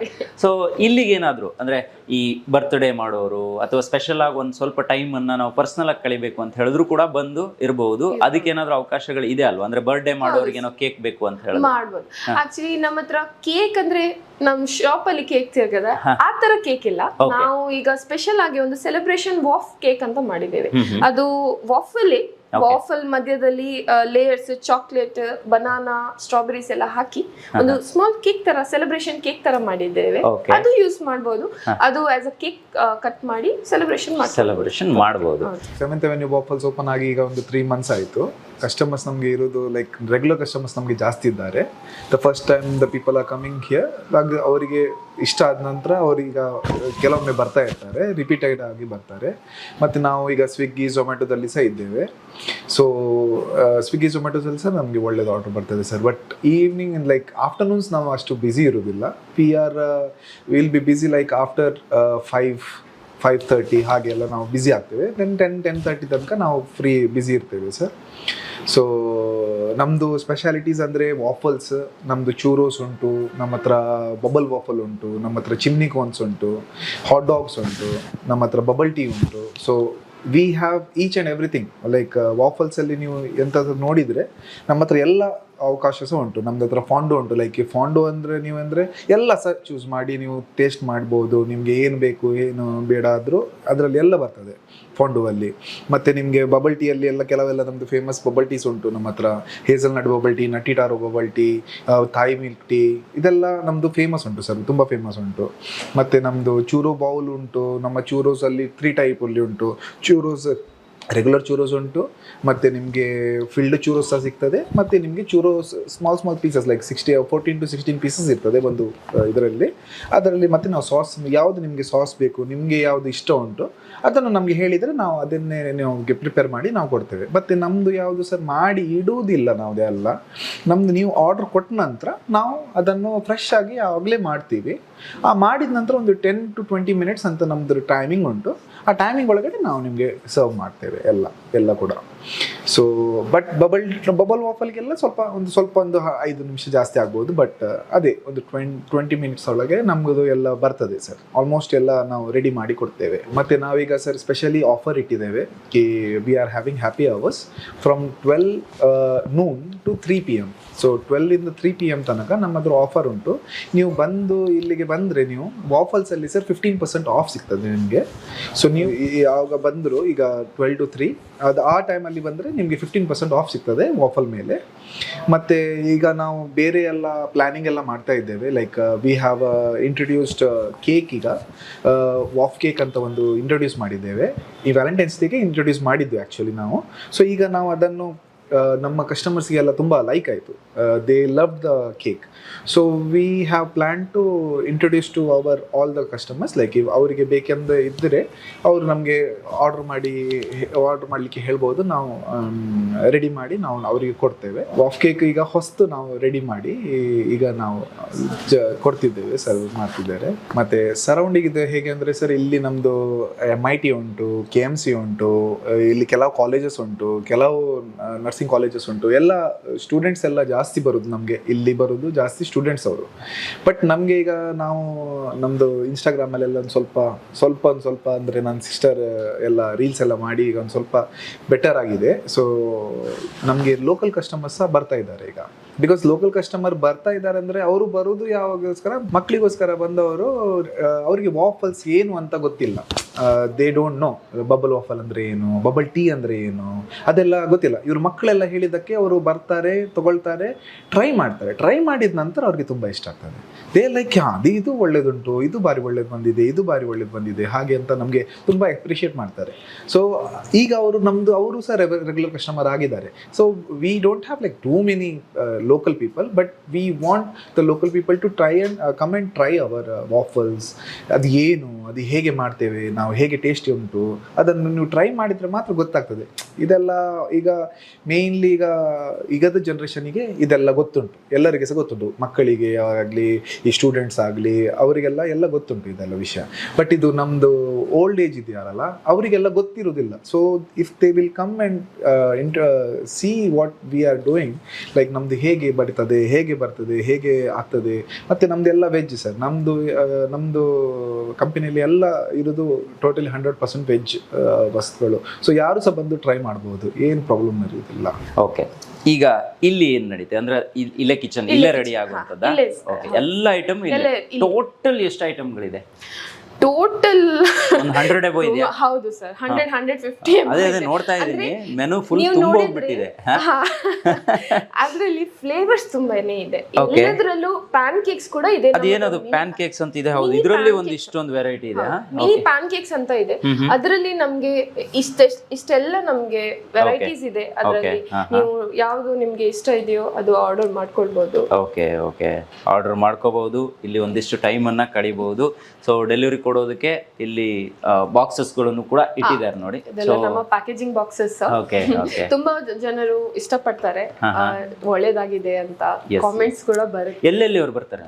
S2: ಸೊ ಇಲ್ಲಿಗೆ ಏನಾದ್ರು ಅಂದ್ರೆ ಈ ಬರ್ತ್ಡೇ ಮಾಡೋರು ಅಥವಾ ಸ್ಪೆಷಲ್ ಆಗಿ ಒಂದು ಸ್ವಲ್ಪ ಟೈಮ್ ಅನ್ನ ನಾವು ಪರ್ಸನಲ್ ಆಗಿ ಕಳಿಬೇಕು ಅಂತ ಹೇಳಿದ್ರು ಕೂಡ ಬಂದು ಇರಬಹುದು ಅದಕ್ಕೆ ಏನಾದ್ರು ಅವಕಾಶಗಳು ಇದೆ ಅಲ್ವಾ? ಅಂದ್ರೆ ಬರ್ಡೇ ಮಾಡೋರಿಗೆ ಏನೋ ಕೇಕ್ ಬೇಕು ಅಂತ ಹೇಳಿದ್ರೆ.
S1: ಮಾಡ್ಬೋದು. ಆಕ್ಚುಲಿ ನಮ್ಮ ಹತ್ರ ಕೇಕ್ ಅಂದ್ರೆ ನಮ್ ಶಾಪ್ ಅಲ್ಲಿ ಸಿಗದ. ಆ ತರ ಕೇಕ್ ಇಲ್ಲ. ನಾವು ಈಗ ಸ್ಪೆಷಲ್ ಆಗಿ ಒಂದು ಸೆಲೆಬ್ರೇಷನ್ ವಾಫ್ ಕೇಕ್ ಅಂತ ಮಾಡಿದ್ದೇವೆ. ಅದು ವಾಫಲ್ ವಾಫಲ್ ಮಧ್ಯದಲ್ಲಿ ಲೇಯರ್ಸ್ ಚಾಕ್ಲೇಟ್ ಬನಾನಾ ಸ್ಟ್ರಾಬೆರೀಸ್ ಎಲ್ಲ ಹಾಕಿ ಒಂದು ಸ್ಮಾಲ್ ಕೇಕ್ ತರ ಸೆಲೆಬ್ರೇಷನ್ ಕೇಕ್ ತರ ಮಾಡಿದ್ದೇವೆ. ಅದು ಯೂಸ್ ಮಾಡಬಹುದು ಅದು ಆಸ್ ಅ ಕೇಕ್ ಕಟ್ ಮಾಡಿ ಸೆಲೆಬ್ರೇಷನ್
S2: ಸೆಲೆಬ್ರೇಷನ್ ಮಾಡಬಹುದು
S3: ಸೆವೆಂತ್ ಅವೆನ್ಯೂ ವಾಫಲ್ಸ್ ಓಪನ್ ಆಗಿ ಈಗ ಒಂದು ತ್ರೀ ಮಂತ್ಸ್ ಆಯಿತು. ಕಸ್ಟಮರ್ಸ್ ನಮಗೆ ಇರೋದು ಲೈಕ್ ರೆಗ್ಯುಲರ್ ಕಸ್ಟಮರ್ಸ್ ನಮಗೆ ಜಾಸ್ತಿ ಇದ್ದಾರೆ. The first time the people are coming here ಅವರಿಗೆ ಇಷ್ಟ ಆದ ನಂತರ ಅವರೀಗ ಕೆಲವೊಮ್ಮೆ ಬರ್ತಾ ಇರ್ತಾರೆ ರಿಪೀಟೆಡ್ ಆಗಿ ಬರ್ತಾರೆ. ಮತ್ತು ನಾವು ಈಗ ಸ್ವಿಗ್ಗಿ ಝೊಮ್ಯಾಟೊದಲ್ಲಿ ಸಹ ಇದ್ದೇವೆ. ಸೊ ಸ್ವಿಗ್ಗಿ ಝೊಮ್ಯಾಟೊದಲ್ಲಿ ಸಹ ನಮಗೆ ಒಳ್ಳೇದು ಆರ್ಡರ್ ಬರ್ತದೆ sir but evening like afternoons ನಾವು ಅಷ್ಟು ಬ್ಯುಸಿ ಇರೋದಿಲ್ಲ. P R will be busy like after five five thirty ಹಾಗೆಲ್ಲ ನಾವು ಬ್ಯುಸಿ ಆಗ್ತೇವೆ. ದೆನ್ ಟೆನ್ ಟೆನ್ ತರ್ಟಿ ತನಕ ನಾವು ಫ್ರೀ ಬ್ಯುಸಿ ಇರ್ತೇವೆ ಸರ್ ಸೊ ನಮ್ಮದು ಸ್ಪೆಷಾಲಿಟೀಸ್ ಅಂದರೆ ವಾಫಲ್ಸ್ ನಮ್ಮದು ಚೂರೋಸ್ ಉಂಟು, ನಮ್ಮ ಹತ್ರ ಬಬಲ್ ವಾಫಲ್ ಉಂಟು, ನಮ್ಮ ಹತ್ರ ಚಿಮ್ನಿ ಕೋನ್ಸ್ ಉಂಟು ಹಾಟ್ ಡಾಗ್ಸ್ ಉಂಟು, ನಮ್ಮ ಹತ್ರ ಬಬಲ್ ಟೀ ಉಂಟು. So we have each and everything like ವಾಫಲ್ಸಲ್ಲಿ ನೀವು ಎಂಥದ್ದು ನೋಡಿದರೆ, ನಮ್ಮ ಹತ್ರ ಎಲ್ಲ ಅವಕಾಶ ಸಹ ಉಂಟು. ನಮ್ದು ಹತ್ರ ಫಾಂಡೋ ಉಂಟು. ಲೈಕ್ ಫಾಂಡೋ ಅಂದರೆ ನೀವಂದರೆ ಎಲ್ಲ ಸಹ ಚೂಸ್ ಮಾಡಿ, ನೀವು ಟೇಸ್ಟ್ ಮಾಡ್ಬೋದು, ನಿಮಗೆ ಏನು ಬೇಕು, ಏನು ಬೇಡ ಆದರೂ ಅದರಲ್ಲಿ ಎಲ್ಲ ಬರ್ತದೆ ಫಾಂಡೋವಲ್ಲಿ ಮತ್ತು ನಿಮಗೆ ಬಬಲ್ ಟೀಯಲ್ಲಿ ಎಲ್ಲ ಕೆಲವೆಲ್ಲ ನಮ್ಮದು ಫೇಮಸ್ ಬಬಲ್ ಟೀಸ್ ಉಂಟು ನಮ್ಮ ಹತ್ರ. Hazel nut bubble tea nutty taro bubble tea Thai milk tea ಇದೆಲ್ಲ ನಮ್ಮದು ಫೇಮಸ್ ಉಂಟು ಸರ್ ತುಂಬ ಫೇಮಸ್ ಉಂಟು. ಮತ್ತು ನಮ್ಮದು ಚೂರೋ ಬೌಲ್ ಉಂಟು. ನಮ್ಮ ಚೂರೋಸಲ್ಲಿ ತ್ರೀ ಟೈಪಲ್ಲಿ ಉಂಟು. ಚೂರೋಸ್ ರೆಗ್ಯುಲರ್ ಚೂರೋಸ್ ಉಂಟು, ಮತ್ತು ನಿಮಗೆ ಫಿಲ್ಡ್ ಚೂರೋಸ್ ಸಹ ಸಿಗ್ತದೆ, ಮತ್ತು ನಿಮಗೆ churros small small pieces like sixty fourteen to sixteen pieces ಇರ್ತದೆ ಒಂದು ಇದರಲ್ಲಿ. ಅದರಲ್ಲಿ ಮತ್ತೆ ನಾವು ಸಾಸ್ ಯಾವುದು ನಿಮಗೆ ಸಾಸ್ ಬೇಕು, ನಿಮಗೆ ಯಾವುದು ಇಷ್ಟ ಉಂಟು, ಅದನ್ನು ನಮಗೆ ಹೇಳಿದರೆ ನಾವು ಅದನ್ನೇ ನಿಮಗೆ ಪ್ರಿಪೇರ್ ಮಾಡಿ ನಾವು ಕೊಡ್ತೇವೆ. ಮತ್ತು ನಮ್ಮದು ಯಾವುದು ಸರ್ ಮಾಡಿ ಇಡುವುದಿಲ್ಲ ನಾವು ಎಲ್ಲ ನಮ್ಮದು ನೀವು ಆರ್ಡರ್ ಕೊಟ್ಟ ನಂತರ ನಾವು ಅದನ್ನು ಫ್ರೆಶ್ ಆಗಿ ಆಗಲೇ ಮಾಡ್ತೀವಿ. ಆ ಮಾಡಿದ ನಂತರ ಒಂದು ಟೆನ್ ಟು ಟ್ವೆಂಟಿ ಮಿನಿಟ್ಸ್ ಅಂತ ನಮ್ಮದು ಟೈಮಿಂಗ್ ಉಂಟು. ಆ ಟೈಮಿಂಗ್ ಒಳಗಡೆ ನಾವು ನಿಮಗೆ ಸರ್ವ್ ಮಾಡ್ತೇವೆ ಎಲ್ಲ ಎಲ್ಲ ಕೂಡ. ಸೊ ಬಟ್ ಬಬಲ್ ಬಬಲ್ ವಾಫಲ್ಗೆಲ್ಲ ಸ್ವಲ್ಪ ಒಂದು ಸ್ವಲ್ಪ ಒಂದು ಐದು ನಿಮಿಷ ಜಾಸ್ತಿ ಆಗ್ಬೋದು ಬಟ್ ಅದೇ ಒಂದು ಟ್ವೆಂಟ್ ಟ್ವೆಂಟಿ ಮಿನಿಟ್ಸ್ ಒಳಗೆ ನಮ್ಗದು ಎಲ್ಲ ಬರ್ತದೆ ಸರ್. ಆಲ್ಮೋಸ್ಟ್ ಎಲ್ಲ ನಾವು ರೆಡಿ ಮಾಡಿ ಕೊಡ್ತೇವೆ. ಮತ್ತು ನಾವೀಗ ಸರ್ ಸ್ಪೆಷಲಿ ಆಫರ್ ಇಟ್ಟಿದ್ದೇವೆ, ಕಿ we are having happy hours from twelve noon to three P M so twelve ಇಂದ ತ್ರೀ ಪಿ ಎಂ ತನಕ ನಮ್ಮದ್ರ ಆಫರ್ ಉಂಟು. ನೀವು ಬಂದು ಇಲ್ಲಿಗೆ ಬಂದರೆ ನೀವು ವಾಫಲ್ಸಲ್ಲಿ ಸರ್ ಫಿಫ್ಟೀನ್ ಪರ್ಸೆಂಟ್ ಆಫ್ ಸಿಗ್ತದೆ ನಿಮಗೆ. ಸೊ ನೀವು ಯಾವಾಗ ಬಂದರೂ ಈಗ ಟ್ವೆಲ್ ಟು ತ್ರೀ ಅದು ಆ ಟೈಮಲ್ಲಿ ಬಂದರೆ ನಿಮಗೆ ಫಿಫ್ಟೀನ್ ಪರ್ಸೆಂಟ್ ಆಫ್ ಸಿಗ್ತದೆ ವಾಫಲ್ ಮೇಲೆ. ಮತ್ತು ಈಗ ನಾವು ಬೇರೆ ಎಲ್ಲ ಪ್ಲ್ಯಾನಿಂಗ್ ಎಲ್ಲ ಮಾಡ್ತಾ ಇದ್ದೇವೆ. Like we have introduced cake ಈಗ. ವಾಫ್ ಕೇಕ್ ಅಂತ ಒಂದು ಇಂಟ್ರೊಡ್ಯೂಸ್ ಮಾಡಿದ್ದೇವೆ. ಈ ವ್ಯಾಲೆಂಟೈನ್ಸ್ ಡೇಗೆ ಇಂಟ್ರೊಡ್ಯೂಸ್ ಮಾಡಿದ್ವಿ ಆ್ಯಕ್ಚುಲಿ ನಾವು. ಸೊ ಈಗ ನಾವು ಅದನ್ನು ನಮ್ಮ ಕಸ್ಟಮರ್ಸ್ಗೆಲ್ಲ ತುಂಬ ಲೈಕ್ ಆಯಿತು. They love the cake so we have plan to introduce to our all the customers like ಇವ್ ಅವರಿಗೆ ಬೇಕೆಂದು ಇದ್ದರೆ ಅವರು ನಮಗೆ ಆರ್ಡರ್ ಮಾಡಿ ಆರ್ಡರ್ ಮಾಡಲಿಕ್ಕೆ ಹೇಳ್ಬೋದು. ನಾವು ರೆಡಿ ಮಾಡಿ ನಾವು ಅವರಿಗೆ ಕೊಡ್ತೇವೆ. ವಾಫ್ ಕೇಕ್ ಈಗ ಹೊಸ್ತು ನಾವು ರೆಡಿ ಮಾಡಿ, ಈಗ ನಾವು ಜ, ಕೊಡ್ತಿದ್ದೇವೆ ಸರ್ವ್ ಮಾಡ್ತಿದ್ದಾರೆ. ಮತ್ತು ಸರೌಂಡಿಂಗ್ ಇದು ಹೇಗೆ ಅಂದರೆ ಸರ್ ಇಲ್ಲಿ ನಮ್ಮದು ಎಂ ಐ ಟಿ ಉಂಟು ಕೆ ಎಂ ಸಿ ಉಂಟು, ಇಲ್ಲಿ ಕೆಲವು ಕಾಲೇಜಸ್ ಉಂಟು, ಕೆಲವು ನರ್ಸಿಂಗ್ ಕಾಲೇಜಸ್ ಉಂಟು. ಎಲ್ಲ ಸ್ಟೂಡೆಂಟ್ಸ್ ಎಲ್ಲ ಜಾಸ್ತಿ ಬರೋದು ನಮಗೆ. ಇಲ್ಲಿ ಬರೋದು ಜಾಸ್ತಿ ಸ್ಟೂಡೆಂಟ್ಸ್ ಅವರು. ಬಟ್ ನಮಗೆ ಈಗ ನಾವು ನಮ್ಮದು ಇನ್ಸ್ಟಾಗ್ರಾಮಲ್ಲೆಲ್ಲ ಒಂದು ಸ್ವಲ್ಪ ಸ್ವಲ್ಪ ಒಂದು ಸ್ವಲ್ಪ ಅಂದರೆ ನನ್ನ ಸಿಸ್ಟರ್ ಎಲ್ಲ ರೀಲ್ಸ್ ಎಲ್ಲ ಮಾಡಿ ಈಗ ಒಂದು ಸ್ವಲ್ಪ ಬೆಟರ್ ಆಗಿದೆ. ಸೊ ನಮಗೆ ಲೋಕಲ್ ಕಸ್ಟಮರ್ಸ್ ಸಹ ಬರ್ತಾ ಇದ್ದಾರೆ ಈಗ. ಬಿಕಾಸ್ ಲೋಕಲ್ ಕಸ್ಟಮರ್ ಬರ್ತಾ ಇದ್ದಾರೆ ಅಂದರೆ ಅವರು ಬರೋದು ಯಾವಾಗೋಸ್ಕರ ಮಕ್ಕಳಿಗೋಸ್ಕರ ಬಂದವರು ಅವರಿಗೆ ವಾಫಲ್ಸ್ ಏನು ಅಂತ ಗೊತ್ತಿಲ್ಲ. They don't know bubble waffle ಅಂದರೆ ಏನು, ಬಬಲ್ ಟೀ ಅಂದರೆ ಏನು, ಅದೆಲ್ಲ ಗೊತ್ತಿಲ್ಲ. ಇವ್ರ ಮಕ್ಕಳೆಲ್ಲ ಹೇಳಿದ್ದಕ್ಕೆ ಅವರು ಬರ್ತಾರೆ, ತಗೊಳ್ತಾರೆ ಟ್ರೈ ಮಾಡ್ತಾರೆ. ಟ್ರೈ ಮಾಡಿದ ನಂತರ ಅವ್ರಿಗೆ ತುಂಬ ಇಷ್ಟ ಆಗ್ತದೆ. ದೇ ಲೈಕ್ ಹಾಂ ಅದು ಇದು ಒಳ್ಳೇದುಂಟು, ಇದು ಬಾರಿ ಒಳ್ಳೇದು ಬಂದಿದೆ, ಇದು ಬಾರಿ ಒಳ್ಳೇದು ಬಂದಿದೆ, ಹಾಗೆ ಅಂತ ನಮಗೆ ತುಂಬ ಅಪ್ರಿಷಿಯೇಟ್ ಮಾಡ್ತಾರೆ. ಸೊ ಈಗ ಅವರು ನಮ್ಮದು ಅವರು ಸಹ ರೆಗ್ಯುಲರ್ ಕಸ್ಟಮರ್ ಆಗಿದ್ದಾರೆ. So we don't have like too many local people but we want the local people to try and come and try our waffles ಅದು ಏನು? ಅದು ಹೇಗೆ ಮಾಡ್ತೇವೆ, ನಾವು ಹೇಗೆ ಟೇಸ್ಟಿ ಉಂಟು, ಅದನ್ನು ನೀವು ಟ್ರೈ ಮಾಡಿದರೆ ಮಾತ್ರ ಗೊತ್ತಾಗ್ತದೆ. ಇದೆಲ್ಲ ಈಗ ಮೇಯ್ನ್ಲಿ ಈಗ, ಈಗದ ಜನ್ರೇಷನಿಗೆ ಇದೆಲ್ಲ ಗೊತ್ತುಂಟು. ಎಲ್ಲರಿಗೆ ಸಹ ಗೊತ್ತುಂಟು. ಮಕ್ಕಳಿಗೆ ಆಗಲಿ, ಈ ಸ್ಟೂಡೆಂಟ್ಸ್ ಆಗಲಿ, ಅವರಿಗೆಲ್ಲ ಎಲ್ಲ ಗೊತ್ತುಂಟು ಇದೆಲ್ಲ ವಿಷಯ. ಬಟ್ ಇದು ನಮ್ಮದು ಓಲ್ಡ್ ಏಜ್ ಇದೆಯಲ್ಲ ಅವರಿಗೆಲ್ಲ ಗೊತ್ತಿರೋದಿಲ್ಲ so if they will come and int see what we are doing like ನಮ್ಮದು ಹೇಗೆ ಬರ್ತದೆ ಹೇಗೆ ಬರ್ತದೆ, ಹೇಗೆ ಆಗ್ತದೆ, ಮತ್ತು ನಮ್ಮದೆಲ್ಲ ವೆಜ್ ಸರ್ ನಮ್ಮದು ನಮ್ಮದು ಕಂಪನಿಯಲ್ಲಿ ಎಲ್ಲ ಇರೋದು ಟೋಟಲಿ ಹಂಡ್ರೆಡ್ ಪರ್ಸೆಂಟ್ ವೆಜ್ ವಸ್ತುಗಳು. ಸೊ ಯಾರು ಸಹ ಬಂದು ಟ್ರೈ ಮಾಡ್ಬೋದು. ಏನು ಪ್ರಾಬ್ಲಮ್ ಇರೋದಿಲ್ಲ.
S2: ಓಕೆ ಈಗ ಇಲ್ಲಿ ಏನ್ ನಡೀತೆ? ಅಂದ್ರೆ ಇಲ್- ಇಲ್ಲೇ ಕಿಚನ್ ಇಲ್ಲೇ ರೆಡಿ ಆಗುವಂತದ್ದ
S1: ಇಲ್ಲೇ
S2: ಓಕೆ ಎಲ್ಲ ಐಟಮ್ ಇಲ್ಲೇ. ಟೋಟಲ್ ಎಷ್ಟು ಐಟಮ್ಗಳಿದೆ
S1: ಟೋಟಲ್
S2: ಹಂಡ್ರೆಡ್ ಎಬೋ ಇದೆಯಾ?
S1: ಹೌದು ಸರ್ ಹಂಡ್ರೆಡ್ ಹಂಡ್ರೆಡ್ ಫಿಫ್ಟಿ
S2: ಅದೇ ಅದೇ ನೋಡ್ತಾ ಇದ್ದೀನಿ. ಮೆನು ಫುಲ್ ತುಂಬ ಹೋಗ್ಬಿಟ್ಟಿದೆ.
S1: ಅದರಲ್ಲಿ ಫ್ಲೇವರ್ಸ್ ತುಂಬಾನೇ ಇದೆ. ಎಲ್ಲದರಲ್ಲೂ ಪ್ಯಾನ್ ಕೇಕ್ಸ್ ಕೂಡ ಇದೆ
S2: ಅದೇನದು ಪ್ಯಾನ್ ಕೇಕ್ಸ್ ಅಂತ ಇದೆ ಹೌದು. ಇದರಲ್ಲಿ ಒಂದು ಇಷ್ಟೊಂದು ವೆರೈಟಿ ಇದೆ?
S1: ಮಿನಿ ಪ್ಯಾನ್ ಕೇಕ್ಸ್ ಅಂತ ಇದೆ. ಅದರಲ್ಲಿ ನಮ್ಗೆ ಇಷ್ಟ ಇಷ್ಟೆಲ್ಲ ನಮ್ಗೆ ವೆರೈಟೀಸ್ ಇದೆ ಅದರಲ್ಲಿ. ನೀವು ಯಾವ್ದು ನಿಮ್ಗೆ ಇಷ್ಟ ಇದೆಯೋ ಅದು ಆರ್ಡರ್ ಮಾಡ್ಕೊಳ್ಬಹುದು
S2: ಓಕೆ ಓಕೆ ಆರ್ಡರ್ ಮಾಡ್ಕೋಬಹುದು ಇಲ್ಲಿ ಒಂದಿಷ್ಟು ಟೈಮ್ ಅನ್ನ ಕಳಿಬಹುದು ಸೊ ಡೆಲಿವರಿ ಕೊಡೋದಕ್ಕೆ ಇಲ್ಲಿ ಬಾಕ್ಸಸ್ಗಳನ್ನು ಕೂಡ ಇಟ್ಟಿದ್ದಾರೆ ನೋಡಿ.
S1: ಇದೆಲ್ಲ ನಮ್ಮ ಪ್ಯಾಕೇಜಿಂಗ್ ಬಾಕ್ಸಸ್
S2: ಓಕೆ ಓಕೆ
S1: ತುಂಬಾ ಜನರು ಇಷ್ಟಪಡ್ತಾರೆ. ಒಳ್ಳೇದಾಗಿದೆ ಅಂತ ಕಾಮೆಂಟ್ಸ್ ಕೂಡ ಬರುತ್ತೆ.
S2: ಎಲ್ಲೆಲ್ಲಿ ಅವ್ರು ಬರ್ತಾರೆ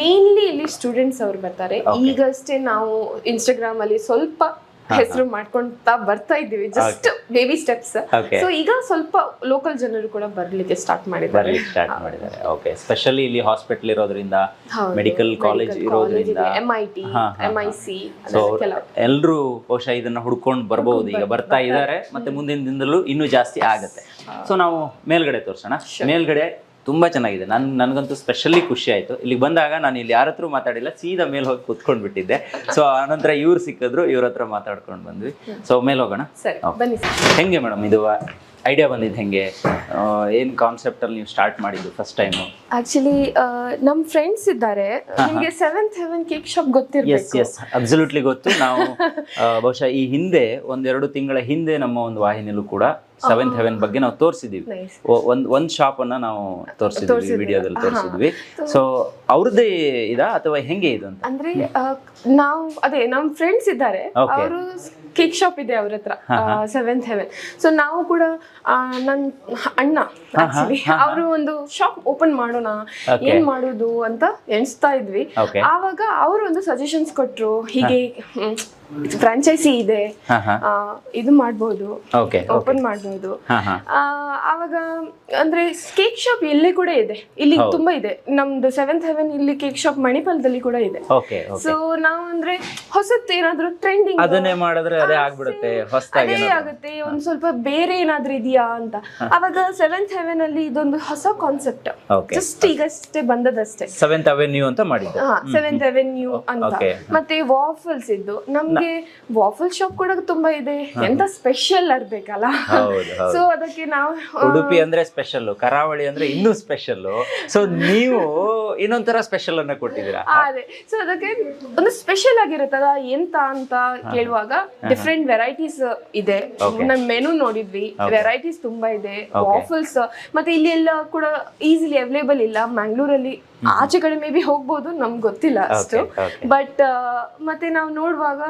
S1: ಮೇನ್ಲಿ ಇಲ್ಲಿ? ಸ್ಟೂಡೆಂಟ್ಸ್ ಅವ್ರು ಬರ್ತಾರೆ. ಈಗಷ್ಟೇ ನಾವು ಇನ್ಸ್ಟಾಗ್ರಾಮ್ ಅಲ್ಲಿ ಸ್ವಲ್ಪ ಹೆಸರು ಮಾಡ್ಕೊಂತಾ ಬರ್ತಾ ಇದ್ದೀವಿ. Just baby steps. ಸೊ ಈಗ ಸ್ವಲ್ಪ ಲೋಕಲ್ ಜನರು ಕೂಡ ಬರ್ಲಿಕ್ಕೆ ಸ್ಟಾರ್ಟ್ ಮಾಡಿದ್ದಾರೆ.
S2: ಸ್ಟಾರ್ಟ್ ಮಾಡಿದ್ದಾರೆ. ಓಕೆ ಸ್ಪೆಷಲಿ ಇಲ್ಲಿ ಹಾಸ್ಪಿಟಲ್ ಇರೋದ್ರಿಂದ ಮೆಡಿಕಲ್ ಕಾಲೇಜ್ ಇರೋದ್ರಿಂದ.
S1: M I T M I C
S2: so ಎಲ್ಲರೂ ಬಹುಶಃ ಇದನ್ನ ಹುಡ್ಕೊಂಡು ಬರಬಹುದು ಈಗ ಬರ್ತಾ ಇದ್ದಾರೆ ಮತ್ತೆ ಮುಂದಿನ ದಿನದಲ್ಲೂ ಇನ್ನೂ ಜಾಸ್ತಿ ಆಗುತ್ತೆ. ಸೊ ನಾವು ಮೇಲ್ಗಡೆ ತೋರ್ಸೋಣ. ಮೇಲ್ಗಡೆ ತುಂಬಾ ಚೆನ್ನಾಗಿದೆ. ನನ್ ನನಗಂತೂ ಸ್ಪೆಷಲಿ ಖುಷಿ ಆಯ್ತು. ಇಲ್ಲಿ ಬಂದಾಗ ನಾನು ಇಲ್ಲಿ ಯಾರ ಹತ್ರ ಮಾತಾಡಿಲ್ಲ ಸೀದಾ ಮೇಲೆ ಹೋಗಿ ಕುತ್ಕೊಂಡ್ ಬಿಟ್ಟಿದ್ದೆ ಸೊ ಆನಂತರ ಇವ್ರು ಸಿಕ್ಕಿದ್ರು ಇವ್ರ ಹತ್ರ ಮಾತಾಡ್ಕೊಂಡು ಬಂದ್ವಿ. ಸೊ ಮೇಲೆ ಹೋಗೋಣ?
S1: ಸರಿ ಬನ್ನಿ
S2: ಹೆಂಗೆ ಮೇಡಮ್ ಇದು? ಐಡಿಯಾ ಬಂದಿದ್ದು ಹೆಂಗೆ? ಏನು ಏನ್ ಕಾನ್ಸೆಪ್ಟ್ ಅಲ್ಲಿ ನೀವು ಸ್ಟಾರ್ಟ್ ಮಾಡಿದ್ದು ಫಸ್ಟ್ ಟೈಮ್
S1: ಆಕ್ಚುಲಿ ನಮ್ ಫ್ರೆಂಡ್ಸ್ ಇದ್ದಾರೆ. ನಿಮಗೆ Seventh Heaven cake shop
S2: yes yes absolutely ಗೊತ್ತು. ನಾವು ಬಹುಶಃ ಈ ಹಿಂದೆ ಒಂದೆರಡು ತಿಂಗಳ ಹಿಂದೆ ನಮ್ಮ ಒಂದು ವಾಹಿನಿಯಲ್ಲೂ ಕೂಡ ಸೆವೆಂತ್ ಹೆವೆನ್ ಬಗ್ಗೆ ನಾವು ತೋರಿಸಿದೀವಿ. ಒಂದು ಒಂದು ಅನ್ನ ನಾವು ತೋರಿಸಿದ್ವಿ. ವಿಡಿಯೋದಲ್ಲಿ. ತೋರಿಸಿದ್ವಿ. ಸೊ ಅವ್ರದ್ದೇ ಇದಾ ಅಥವಾ ಹೆಂಗೆ ಇದು ಅಂತ?
S1: ಅಂದ್ರೆ ನಾವು ಅದೇ ನಮ್ ಫ್ರೆಂಡ್ಸ್ ಇದ್ದಾರೆ. ಅವರು ಕೇಕ್ ಶಾಪ್ ಇದೆ ಅವ್ರ ಹತ್ರ ಸೆವೆಂತ್ ಹೆವೆನ್ ಸೊ ನಾವು ಕೂಡ ನನ್ನ ನನ್ ಅಣ್ಣ ಅವರು ಒಂದು ಶಾಪ್ ಓಪನ್ ಮಾಡೋಣ. ಏನ್ ಮಾಡೋದು ಅಂತ ಎಣಿಸ್ತಾ ಇದ್ವಿ. ಆವಾಗ ಅವರು ಒಂದು ಸಜೆಷನ್ಸ್ ಕೊಟ್ರು ಹೀಗೆ ಫ್ರಾಂಚೈಸಿ ಇದೆ ಇದು ಮಾಡ್ಬೋದು ಓಪನ್ ಮಾಡ್ಬೋದು. ಆವಾಗ ಅಂದ್ರೆ ಕೇಕ್ ಶಾಪ್ ಎಲ್ಲೇ ಕೂಡ ಇದೆ. ಇಲ್ಲಿ ತುಂಬಾ ಇದೆ. ನಮ್ದು ಸೆವೆಂತ್ ಹೆವೆನ್ ಇಲ್ಲಿ ಕೇಕ್ ಶಾಪ್ ಮಣಿಪಾಲದಲ್ಲಿ ಕೂಡ ಇದೆ. ಸೊ ನಾವು ಅಂದ್ರೆ ಹೊಸತ್ ಏನಾದ್ರು ಟ್ರೆಂಡಿಂಗ್
S2: ಅದನ್ನೇ ಮಾಡಿದ್ರೆ ಅದೇ ಆಗ್ಬಿಡುತ್ತೆ ಹೊಸದಾಗಿ
S1: ಅದೇ ಆಗುತ್ತೆ ಒಂದ್ ಸ್ವಲ್ಪ ಬೇರೆ ಏನಾದ್ರೂ ಇದೆಯಾ ಅಂತ. ಅವಾಗ ಸೆವೆಂತ್ ಹೆವೆನ್ ಅಲ್ಲಿ ಇದೊಂದು ಹೊಸ ಕಾನ್ಸೆಪ್ಟ್
S2: Okay.
S1: ಜಸ್ಟ್ ಈಗಷ್ಟೇ ಬಂದದಷ್ಟೇ.
S2: ಸೆವೆಂತ್ ಅವೆನ್ಯೂ ಅಂತ ಮಾಡಿದ್ದು.
S1: ಸೆವೆಂತ್ ಅವೆನ್ಯೂ ಅಂತ.
S2: Okay.
S1: ಮತ್ತೆ ವಾಫಲ್ಸ್ ಇದ್ದು. ನಮ್ಗೆ ವಾಫಲ್ ಶಾಪ್ ಕೂಡ ತುಂಬಾ ಇದೆ. ಎಂತ ಸ್ಪೆಷಲ್ ಇರ್ಬೇಕಲ್ಲ
S2: ಹೌದು ಹೌದು.
S1: ಸೊ ಅದಕ್ಕೆ ನಾವು
S2: ಉಡುಪಿ ಅಂದ್ರೆ ಸ್ಪೆಷಲ್ ಕರಾವಳಿ ಅಂದ್ರೆ ಇನ್ನೂ ಸ್ಪೆಷಲ್ ಸೊ ನೀವು ಇನ್ನೊಂಥರ ಸ್ಪೆಷಲ್ ಅನ್ನ ಕೊಟ್ಟಿದ್ದೀರಾ?
S1: ಅದೇ. ಸೊ ಅದಕ್ಕೆ ಒಂದು ಸ್ಪೆಷಲ್ ಆಗಿರುತ್ತಲ್ಲ ಎಂತ ಅಂತ ಕೇಳುವಾಗ ಡಿಫ್ರೆಂಟ್ ವೆರೈಟೀಸ್ ಇದೆ. ನಮ್ ಮೆನು ನೋಡಿದ್ವಿ. ವೆರೈಟೀಸ್ ತುಂಬಾ ಇದೆ. ವಾಫಲ್ಸ್ ಮತ್ತೆ ಇಲ್ಲಿ ಎಲ್ಲ ಕೂಡ ಈಸಿಲಿ ಅವೈಲೇಬಲ್ ಇಲ್ಲ. ಮ್ಯಾಂಗ್ಳೂರಲ್ಲಿ ಆಚೆ ಕಡೆ ಮೇ ಬಿ ಹೋಗ್ಬೋದು ನಮ್ಗೆ ಗೊತ್ತಿಲ್ಲ ಅಷ್ಟು. ಬಟ್ ಮತ್ತೆ ನಾವು ನೋಡುವಾಗ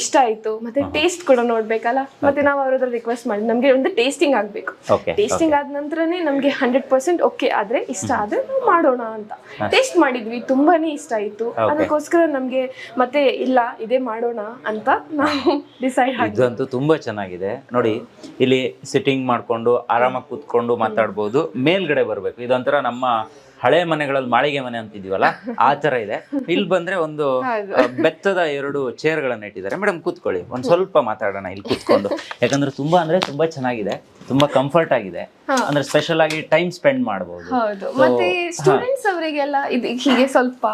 S1: ಇಷ್ಟ ಆಯ್ತು. ಮತ್ತೆ ಟೇಸ್ಟ್ ಕೂಡ ನೋಡ್ಬೇಕಲ್ಲ? ಮತ್ತೆ ನಾವು ಅವ್ರ ಹತ್ರ ರಿಕ್ವೆಸ್ಟ್ ಮಾಡಿ. ನಮ್ಗೆ ಒಂದು ಟೇಸ್ಟಿಂಗ್ ಆಗ್ಬೇಕು. ಟೇಸ್ಟಿಂಗ್ ಆದ ನಂತರನೇ ನಮ್ಗೆ ಹಂಡ್ರೆಡ್ ಪರ್ಸೆಂಟ್ ಓಕೆ ಆದ್ರೆ ಇಷ್ಟ ಆದ್ರೆ ನಾವು ಮಾಡೋಣ ಅಂತ. ಟೇಸ್ಟ್ ಮಾಡಿದ್ವಿ. ತುಂಬಾನೇ ಇಷ್ಟ ಆಯ್ತು. ಅದಕ್ಕೋಸ್ಕರ ನಮ್ಗೆ ಮತ್ತೆ ಇಲ್ಲ ಇದೇ ಮಾಡೋಣ ಅಂತ ನಾವು ಡಿಸೈಡ್
S2: ಇದಂತೂ ತುಂಬಾ ಚೆನ್ನಾಗಿದೆ. ನೋಡಿ, ಇಲ್ಲಿ ಸಿಟ್ಟಿಂಗ್ ಮಾಡ್ಕೊಂಡು, ಆರಾಮಾಗಿ ಕೂತ್ಕೊಂಡು ಮಾತಾಡ್ಬೋದು. ಮೇಲ್ಗಡೆ ಬರ್ಬೇಕು. ಇದೊಂಥರ ನಮ್ಮ ಹಳೆ ಮನೆಗಳಲ್ಲಿ ಮಾಳಿಗೆ ಮನೆ ಅಂತಿದೀವಲ್ಲ ಆ ತರ ಇದೆ. ಇಲ್ಲಿ ಬಂದ್ರೆ ಒಂದು ಬೆತ್ತದ ಎರಡು ಚೇರ್ ಗಳನ್ನ ಇಟ್ಟಿದ್ದಾರೆ. ಮೇಡಮ್ ಕೂತ್ಕೊಳ್ಳಿ ಒಂದ್ ಸ್ವಲ್ಪ ಮಾತಾಡೋಣ ಇಲ್ಲಿ ಕೂತ್ಕೊಂಡು. ಯಾಕಂದ್ರೆ ತುಂಬಾ ಅಂದ್ರೆ ತುಂಬಾ ಚೆನ್ನಾಗಿದೆ ತುಂಬಾ ಕಂಫರ್ಟ್ ಆಗಿದೆ. ಅಂದ್ರೆ ಸ್ಪೆಷಲ್ ಆಗಿ ಟೈಮ್ ಸ್ಪೆಂಡ್ ಮಾಡಬಹುದು
S1: ಹೌದು. ಮತ್ತೆ ಸ್ಟೂಡೆಂಟ್ಸ್ ಅವರಿಗೆಲ್ಲ ಇದು ಹೀಗೆ ಸ್ವಲ್ಪ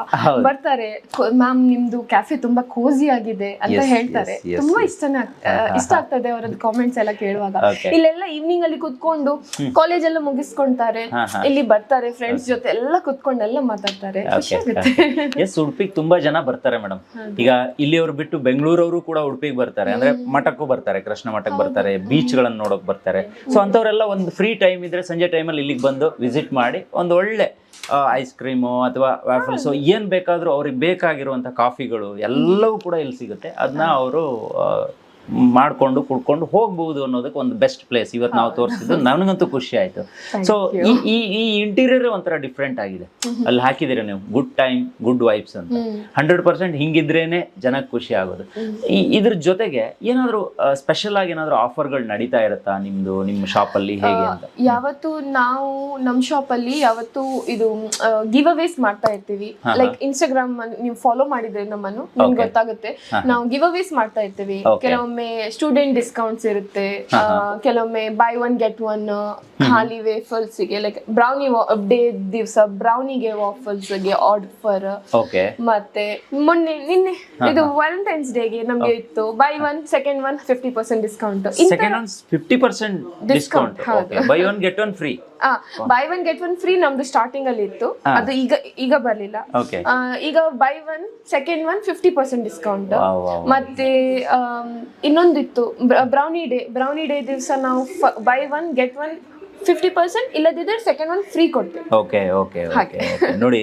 S1: ಬರ್ತಾರೆ. ಮ್ಯಾಮ್ ನಿಮ್ದು ಕ್ಯಾಫೆ ತುಂಬಾ ಕೋಸಿ ಆಗಿದೆ ಅಂತ ಹೇಳ್ತಾರೆ. ತುಂಬಾ ಆಗ್- ಇಷ್ಟ ಆಗ್ತದೆ ಅವರದ್ದು ಕಾಮೆಂಟ್ಸ್ ಎಲ್ಲ ಕೇಳುವಾಗ. ಇಲ್ಲೆಲ್ಲ ಈವ್ನಿಂಗ್ ಅಲ್ಲಿ ಕುತ್ಕೊಂಡು ಕಾಲೇಜ್ ಎಲ್ಲ ಮುಗಿಸ್ಕೊಂತಾರೆ. ಇಲ್ಲಿ ಬರ್ತಾರೆ ಫ್ರೆಂಡ್ಸ್ ಜೊತೆ. ಎಲ್ಲ ಕುತ್ಕೊಂಡೆಲ್ಲ ಮಾತಾಡ್ತಾರೆ. ಖುಷಿ ಆಗುತ್ತೆ.
S2: ಎಸ್ ಉಡುಪಿಗೆ ತುಂಬಾ ಜನ ಬರ್ತಾರೆ ಮೇಡಮ್ ಈಗ ಇಲ್ಲಿಯವ್ರು ಬಿಟ್ಟು ಬೆಂಗಳೂರವರು ಕೂಡ ಉಡುಪಿಗೆ ಬರ್ತಾರೆ. ಅಂದ್ರೆ ಮಠಕ್ಕೂ ಬರ್ತಾರೆ ಕೃಷ್ಣ ಮಠಕ್ಕೆ ಬರ್ತಾರೆ ಬೀಚ್ ಗಳನ್ನ ನೋಡಕ್ ಬರ್ತಾರೆ. ಸೊ ಅಂತವರೆಲ್ಲ ಒಂದು ಫ್ರೀ ಟೈಮ್ ಇದ್ರೆ ಸಂಜೆ ಟೈಮಲ್ಲಿ ಇಲ್ಲಿಗೆ ಬಂದು ವಿಸಿಟ್ ಮಾಡಿ ಒಂದು ಒಳ್ಳೆ ಐಸ್ ಕ್ರೀಮು ಅಥವಾ ವ್ಯಾಫಲ್ಸು ಏನು ಬೇಕಾದರೂ ಅವ್ರಿಗೆ ಬೇಕಾಗಿರುವಂಥ ಕಾಫಿಗಳು ಎಲ್ಲವೂ ಕೂಡ ಇಲ್ಲಿ ಸಿಗುತ್ತೆ. ಅದನ್ನ ಅವರು ಮಾಡ್ಕೊಂಡು ಕುಡ್ಕೊಂಡು ಹೋಗ್ಬಹುದು ಅನ್ನೋದಕ್ಕೆ ಒಂದು ಬೆಸ್ಟ್ ಪ್ಲೇಸ್ ಇವತ್ತು ನಾವು ತೋರಿಸಿದ್ದು ನನಗಂತೂ ಖುಷಿ ಆಯ್ತು. ಸೊ ಈ ಈ ಇಂಟೀರಿಯರ್ ಒಂಥರ ಡಿಫ್ರೆಂಟ್ ಆಗಿದೆ. ಅಲ್ಲಿ ಹಾಕಿದಿರ ನೀವು? ಗುಡ್ ಟೈಮ್ ಗುಡ್ ವೈಬ್ಸ್ ಅಂತ. ಹಂಡ್ರೆಡ್ ಪರ್ಸೆಂಟ್ ಹಿಂಗಿದ್ರೇನೆ ಜನಕ್ಕೆ ಖುಷಿ ಆಗೋದು. ಇದ್ರ ಜೊತೆಗೆ ಏನಾದ್ರು ಸ್ಪೆಷಲ್ ಆಗಿ ಏನಾದ್ರು ಆಫರ್ಗಳು ನಡೀತಾ ಇರುತ್ತಾ ನಿಮ್ದು ನಿಮ್ಮ ಶಾಪ್ ಅಲ್ಲಿ ಹೇಗೆ ಅಂತ?
S1: ಯಾವತ್ತು ನಾವು ನಮ್ ಶಾಪ್ ಅಲ್ಲಿ ಯಾವತ್ತು ಇದು ಗಿವ್ ಅವೇಸ್ ಮಾಡ್ತಾ ಇರ್ತೀವಿ. ಲೈಕ್ ಇನ್ಸ್ಟಾಗ್ರಾಮ್ ನೀವು ಫಾಲೋ ಮಾಡಿದ್ರೆ ನಮ್ಮನ್ನು ನಿಮ್ಗೆ ಗೊತ್ತಾಗುತ್ತೆ. ನಾವು ಗಿವ್ ಅವೇಸ್ ಮಾಡ್ತಾ ಇರ್ತೀವಿ.
S2: Okay.
S1: ಕೆಲವೊಮ್ಮೆ ಸ್ಟೂಡೆಂಟ್ ಡಿಸ್ಕೌಂಟ್ಸ್ ಇರುತ್ತೆ. ಕೆಲವೊಮ್ಮೆ ಬೈ ಒನ್ ಗೆಟ್ ಒನ್ ಖಾಲಿ ವೇಫಲ್ಸ್ಗೆ ಲೈಕ್ ಬ್ರೌನಿ ಡೇ ದಿವಸ ಬ್ರೌನಿಗೆ ವಾಫಲ್ಸ್ಗೆ ಆಫರ್
S2: ಓಕೆ
S1: ಮತ್ತೆ ಮೊನ್ನೆ ನಿನ್ನೆ ಇದು ವ್ಯಾಲೆಂಟೈನ್ಸ್ ಡೇಗೆ ನಮ್ಗೆ ಇತ್ತು. Buy one second one fifty percent discount
S2: second one fifty percent discount buy one get one free
S1: buy one get one free ನಮ್ದು ಸ್ಟಾರ್ಟಿಂಗ್ ಅಲ್ಲಿ ಇತ್ತು. ಅದು ಈಗ ಈಗ ಬರ್ಲಿಲ್ಲ. ಆ, ಈಗ buy one second one fifty percent discount ಮತ್ತೆ ಆಮ್, ಇನ್ನೊಂದಿತ್ತು ಬ್ರೌನಿ ಡೇ ಬ್ರೌನಿ ಡೇ ದಿವಸ ನಾವು buy one get one fifty percent ಇಲ್ಲದಿದ್ರೆ ಸೆಕೆಂಡ್ ಒನ್ ಫ್ರೀ ಕೊಡ್ತೀವಿ.
S2: ಓಕೆ ಓಕೆ ಓಕೆ ನೋಡಿ